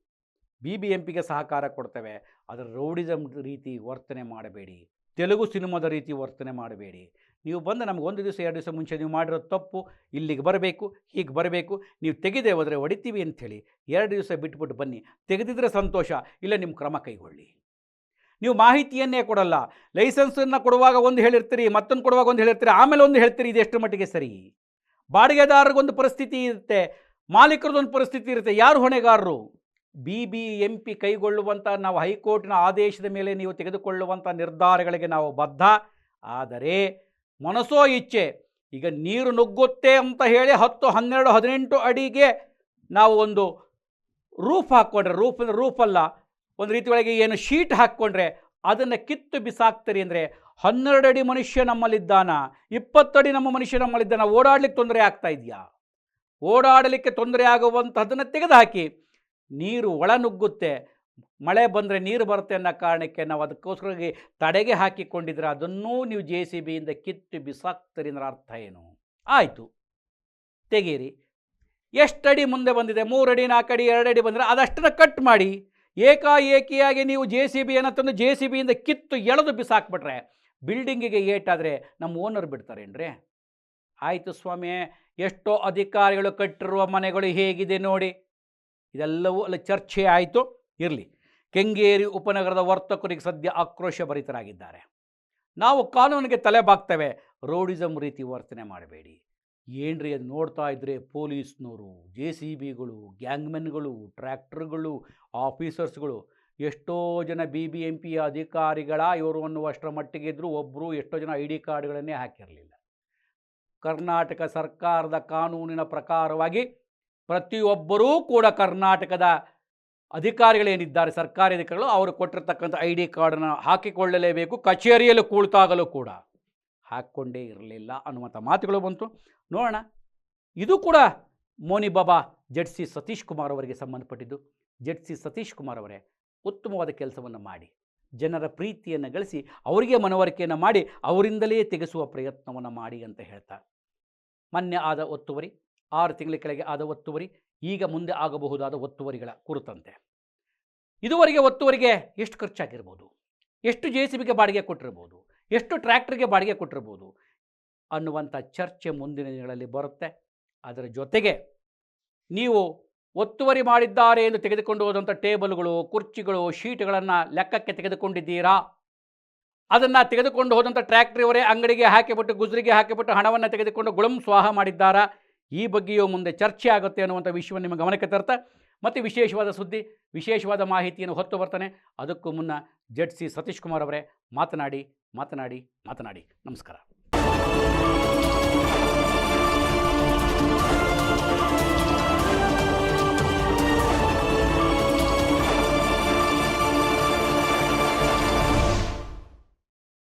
ಬಿ ಬಿ ಎಂ ಪಿಗೆ ಸಹಕಾರ ಕೊಡ್ತೇವೆ. ಅದರ ರೌಡಿಸಮ್ ರೀತಿ ವರ್ತನೆ ಮಾಡಬೇಡಿ. ತೆಲುಗು ಸಿನಿಮಾದ ರೀತಿ ವರ್ತನೆ ಮಾಡಬೇಡಿ. ನೀವು ಬಂದು ನಮ್ಗೆ ಒಂದು ದಿವಸ, ಎರಡು ದಿವಸ ಮುಂಚೆ ನೀವು ಮಾಡಿರೋ ತಪ್ಪು ಇಲ್ಲಿಗೆ ಬರಬೇಕು, ಹೀಗೆ ಬರಬೇಕು. ನೀವು ತೆಗೆದೇ ಹೋದರೆ ಹೊಡಿತೀವಿ ಅಂಥೇಳಿ. ಎರಡು ದಿವಸ ಬಿಟ್ಬಿಟ್ಟು ಬನ್ನಿ. ತೆಗೆದಿದ್ರೆ ಸಂತೋಷ, ಇಲ್ಲ ನಿಮ್ಮ ಕ್ರಮ ಕೈಗೊಳ್ಳಿ. ನೀವು ಮಾಹಿತಿಯನ್ನೇ ಕೊಡಲ್ಲ. ಲೈಸೆನ್ಸನ್ನು ಕೊಡುವಾಗ ಒಂದು ಹೇಳಿರ್ತೀರಿ, ಮತ್ತೊಂದು ಕೊಡುವಾಗ ಒಂದು ಹೇಳಿರ್ತೀರಿ, ಆಮೇಲೆ ಒಂದು ಹೇಳ್ತೀರಿ, ಇದು ಎಷ್ಟು ಮಟ್ಟಿಗೆ ಸರಿ? ಬಾಡಿಗೆದಾರರಿಗೊಂದು ಪರಿಸ್ಥಿತಿ ಇರುತ್ತೆ, ಮಾಲೀಕರದೊಂದು ಪರಿಸ್ಥಿತಿ ಇರುತ್ತೆ, ಯಾರು ಹೊಣೆಗಾರರು? ಬಿ ಬಿ ಎಂ ಪಿ ಕೈಗೊಳ್ಳುವಂಥ ನಾವು ಹೈಕೋರ್ಟ್ನ ಆದೇಶದ ಮೇಲೆ ನೀವು ತೆಗೆದುಕೊಳ್ಳುವಂಥ ನಿರ್ಧಾರಗಳಿಗೆ ನಾವು ಬದ್ಧ. ಆದರೆ ಮನಸೋ ಇಚ್ಛೆ, ಈಗ ನೀರು ನುಗ್ಗುತ್ತೆ ಅಂತ ಹೇಳಿ ಹತ್ತು, ಹನ್ನೆರಡು, ಹದಿನೆಂಟು ಅಡಿಗೆ ನಾವು ಒಂದು ರೂಫ್ ಹಾಕ್ಕೊಂಡ್ರೆ, ರೂಫ್ ರೂಫಲ್ಲ ಒಂದು ರೀತಿ ಒಳಗೆ ಏನು ಶೀಟ್ ಹಾಕ್ಕೊಂಡ್ರೆ ಅದನ್ನು ಕಿತ್ತು ಬಿಸಾಕ್ತೀರಿ ಅಂದರೆ ಹನ್ನೆರಡು ಅಡಿ ಮನುಷ್ಯ ನಮ್ಮಲ್ಲಿದ್ದಾನ ಇಪ್ಪತ್ತಡಿ ನಮ್ಮ ಮನುಷ್ಯ ನಮ್ಮಲ್ಲಿದ್ದಾನ, ಓಡಾಡಲಿಕ್ಕೆ ತೊಂದರೆ ಆಗ್ತಾ ಇದೆಯಾ? ಓಡಾಡಲಿಕ್ಕೆ ತೊಂದರೆ ಆಗುವಂತಹದ್ದನ್ನು ತೆಗೆದುಹಾಕಿ, ನೀರು ಒಳ ನುಗ್ಗುತ್ತೆ ಮಳೆ ಬಂದರೆ ನೀರು ಬರುತ್ತೆ ಅನ್ನೋ ಕಾರಣಕ್ಕೆ ನಾವು ಅದಕ್ಕೋಸ್ಕರ ತಡೆಗೆ ಹಾಕಿಕೊಂಡಿದ್ರೆ ಅದನ್ನೂ ನೀವು ಜೆ ಸಿ ಬಿಯಿಂದ ಕಿತ್ತು ಬಿಸಾಕ್ತೀರಿ ಅಂದ್ರೆ ಅರ್ಥ ಏನು? ಆಯಿತು. ತೆಗೀರಿ. ಎಷ್ಟಡಿ ಮುಂದೆ ಬಂದಿದೆ? ಮೂರಡಿ ಅಡಿ ಎರಡಡಿ ಬಂದರೆ ಅದಷ್ಟನ್ನು ಕಟ್ ಮಾಡಿ. ಏಕಾಏಕಿಯಾಗಿ ನೀವು ಜೆ ಸಿ ಬಿಯನ್ನು ತಂದು ಜೆ ಸಿ ಬಿಯಿಂದ ಕಿತ್ತು ಎಳೆದು ಬಿಸಾಕ್ಬಿಟ್ರೆ ಬಿಲ್ಡಿಂಗಿಗೆ ಏಟಾದರೆ ನಮ್ಮ ಓನರ್ ಬಿಡ್ತಾರೇನ್ರಿ? ಆಯಿತು ಸ್ವಾಮಿ, ಎಷ್ಟೋ ಅಧಿಕಾರಿಗಳು ಕಟ್ಟಿರುವ ಮನೆಗಳು ಹೇಗಿದೆ ನೋಡಿ. ಇದೆಲ್ಲವೂ ಅಲ್ಲಿ ಚರ್ಚೆ ಆಯಿತು. ಇರಲಿ. ಕೆಂಗೇರಿ ಉಪನಗರದ ವರ್ತಕರಿಗೆ ಸದ್ಯ ಆಕ್ರೋಶ ಭರಿತರಾಗಿದ್ದಾರೆ. ನಾವು ಕಾನೂನಿಗೆ ತಲೆ ಬಾಗ್ತೇವೆ. ರೋಡಿಸಮ್ ರೀತಿ ವರ್ತನೆ ಮಾಡಬೇಡಿ. ಏನ್ರಿ ಅದು ನೋಡ್ತಾ ಇದ್ದರೆ ಪೊಲೀಸ್ನವರು ಜೆ ಸಿ ಬಿಗಳು, ಗ್ಯಾಂಗ್ಮೆನ್ಗಳು, ಟ್ರ್ಯಾಕ್ಟರ್ಗಳು, ಆಫೀಸರ್ಸ್ಗಳು, ಎಷ್ಟೋ ಜನ ಬಿ ಬಿ ಎಂ ಪಿ ಅಧಿಕಾರಿಗಳ ಇವರು ಅನ್ನುವಷ್ಟರ ಮಟ್ಟಿಗೆ ಇದ್ದರೂ ಒಬ್ಬರು ಎಷ್ಟೋ ಜನ ಐ ಡಿ ಕಾರ್ಡ್ಗಳನ್ನೇ ಹಾಕಿರಲಿಲ್ಲ. ಕರ್ನಾಟಕ ಸರ್ಕಾರದ ಕಾನೂನಿನ ಪ್ರಕಾರವಾಗಿ ಪ್ರತಿಯೊಬ್ಬರೂ ಕೂಡ ಕರ್ನಾಟಕದ ಅಧಿಕಾರಿಗಳೇನಿದ್ದಾರೆ, ಸರ್ಕಾರಿ ಅಧಿಕಾರಿಗಳು, ಅವರು ಕೊಟ್ಟಿರ್ತಕ್ಕಂಥ ಐ ಡಿ ಕಾರ್ಡನ್ನು ಹಾಕಿಕೊಳ್ಳಲೇಬೇಕು, ಕಚೇರಿಯಲ್ಲಿ ಕೂಳ್ತಾಗಲೂ ಕೂಡ. ಹಾಕ್ಕೊಂಡೇ ಇರಲಿಲ್ಲ ಅನ್ನುವಂಥ ಮಾತುಗಳು ಬಂತು. ನೋಡೋಣ, ಇದು ಕೂಡ ಮೋನಿ ಬಾಬಾ ಜಡ್ ಸಿ ಸತೀಶ್ ಕುಮಾರ್ ಅವರಿಗೆ ಸಂಬಂಧಪಟ್ಟಿದ್ದು. ಜಡ್ ಸಿ ಸತೀಶ್ ಕುಮಾರ್ ಅವರೇ, ಉತ್ತಮವಾದ ಕೆಲಸವನ್ನು ಮಾಡಿ, ಜನರ ಪ್ರೀತಿಯನ್ನು ಗಳಿಸಿ, ಅವರಿಗೆ ಮನವರಿಕೆಯನ್ನು ಮಾಡಿ, ಅವರಿಂದಲೇ ತೆಗೆಸುವ ಪ್ರಯತ್ನವನ್ನು ಮಾಡಿ ಅಂತ ಹೇಳ್ತಾ ಮೊನ್ನೆ ಆದ ಒತ್ತುವರಿ, ಆರು ತಿಂಗಳ ಕೆಳಗೆ ಆದ ಒತ್ತುವರಿ, ಈಗ ಮುಂದೆ ಆಗಬಹುದಾದ ಒತ್ತುವರಿಗಳ ಕುರಿತಂತೆ. ಇದುವರೆಗೆ ಒತ್ತುವರಿಗೆ ಎಷ್ಟು ಖರ್ಚಾಗಿರ್ಬೋದು? ಎಷ್ಟು ಜೆ ಸಿ ಬಾಡಿಗೆ ಕೊಟ್ಟಿರ್ಬೋದು? ಎಷ್ಟು ಟ್ರ್ಯಾಕ್ಟ್ರಿಗೆ ಬಾಡಿಗೆ ಕೊಟ್ಟಿರ್ಬೋದು ಅನ್ನುವಂಥ ಚರ್ಚೆ ಮುಂದಿನ ದಿನಗಳಲ್ಲಿ ಬರುತ್ತೆ. ಅದರ ಜೊತೆಗೆ ನೀವು ಒತ್ತುವರಿ ಮಾಡಿದ್ದಾರೆ ಎಂದು ತೆಗೆದುಕೊಂಡು ಹೋದಂಥ ಟೇಬಲ್ಗಳು, ಕುರ್ಚಿಗಳು, ಶೀಟ್ಗಳನ್ನು ಲೆಕ್ಕಕ್ಕೆ ತೆಗೆದುಕೊಂಡಿದ್ದೀರಾ? ಅದನ್ನು ತೆಗೆದುಕೊಂಡು ಹೋದಂಥ ಟ್ರ್ಯಾಕ್ಟ್ರಿಯವರೇ ಅಂಗಡಿಗೆ ಹಾಕಿಬಿಟ್ಟು, ಗುಜರಿಗೆ ಹಾಕಿಬಿಟ್ಟು ಹಣವನ್ನು ತೆಗೆದುಕೊಂಡು ಗುಳಂ ಸ್ವಾಹ ಮಾಡಿದ್ದಾರಾ? ಈ ಬಗ್ಗೆಯೂ ಮುಂದೆ ಚರ್ಚೆ ಆಗುತ್ತೆ ಅನ್ನುವಂಥ ವಿಷಯವನ್ನು ನಿಮ್ಮ ಗಮನಕ್ಕೆ ತರ್ತಾ ಮತ್ತು ವಿಶೇಷವಾದ ಸುದ್ದಿ, ವಿಶೇಷವಾದ ಮಾಹಿತಿಯನ್ನು ಹೊತ್ತು ಬರ್ತಾನೆ. ಅದಕ್ಕೂ ಮುನ್ನ ಜಡ್ ಸಿ ಸತೀಶ್ ಕುಮಾರ್ ಅವರೇ ಮಾತನಾಡಿ ಮಾತನಾಡಿ ಮಾತನಾಡಿ. ನಮಸ್ಕಾರ.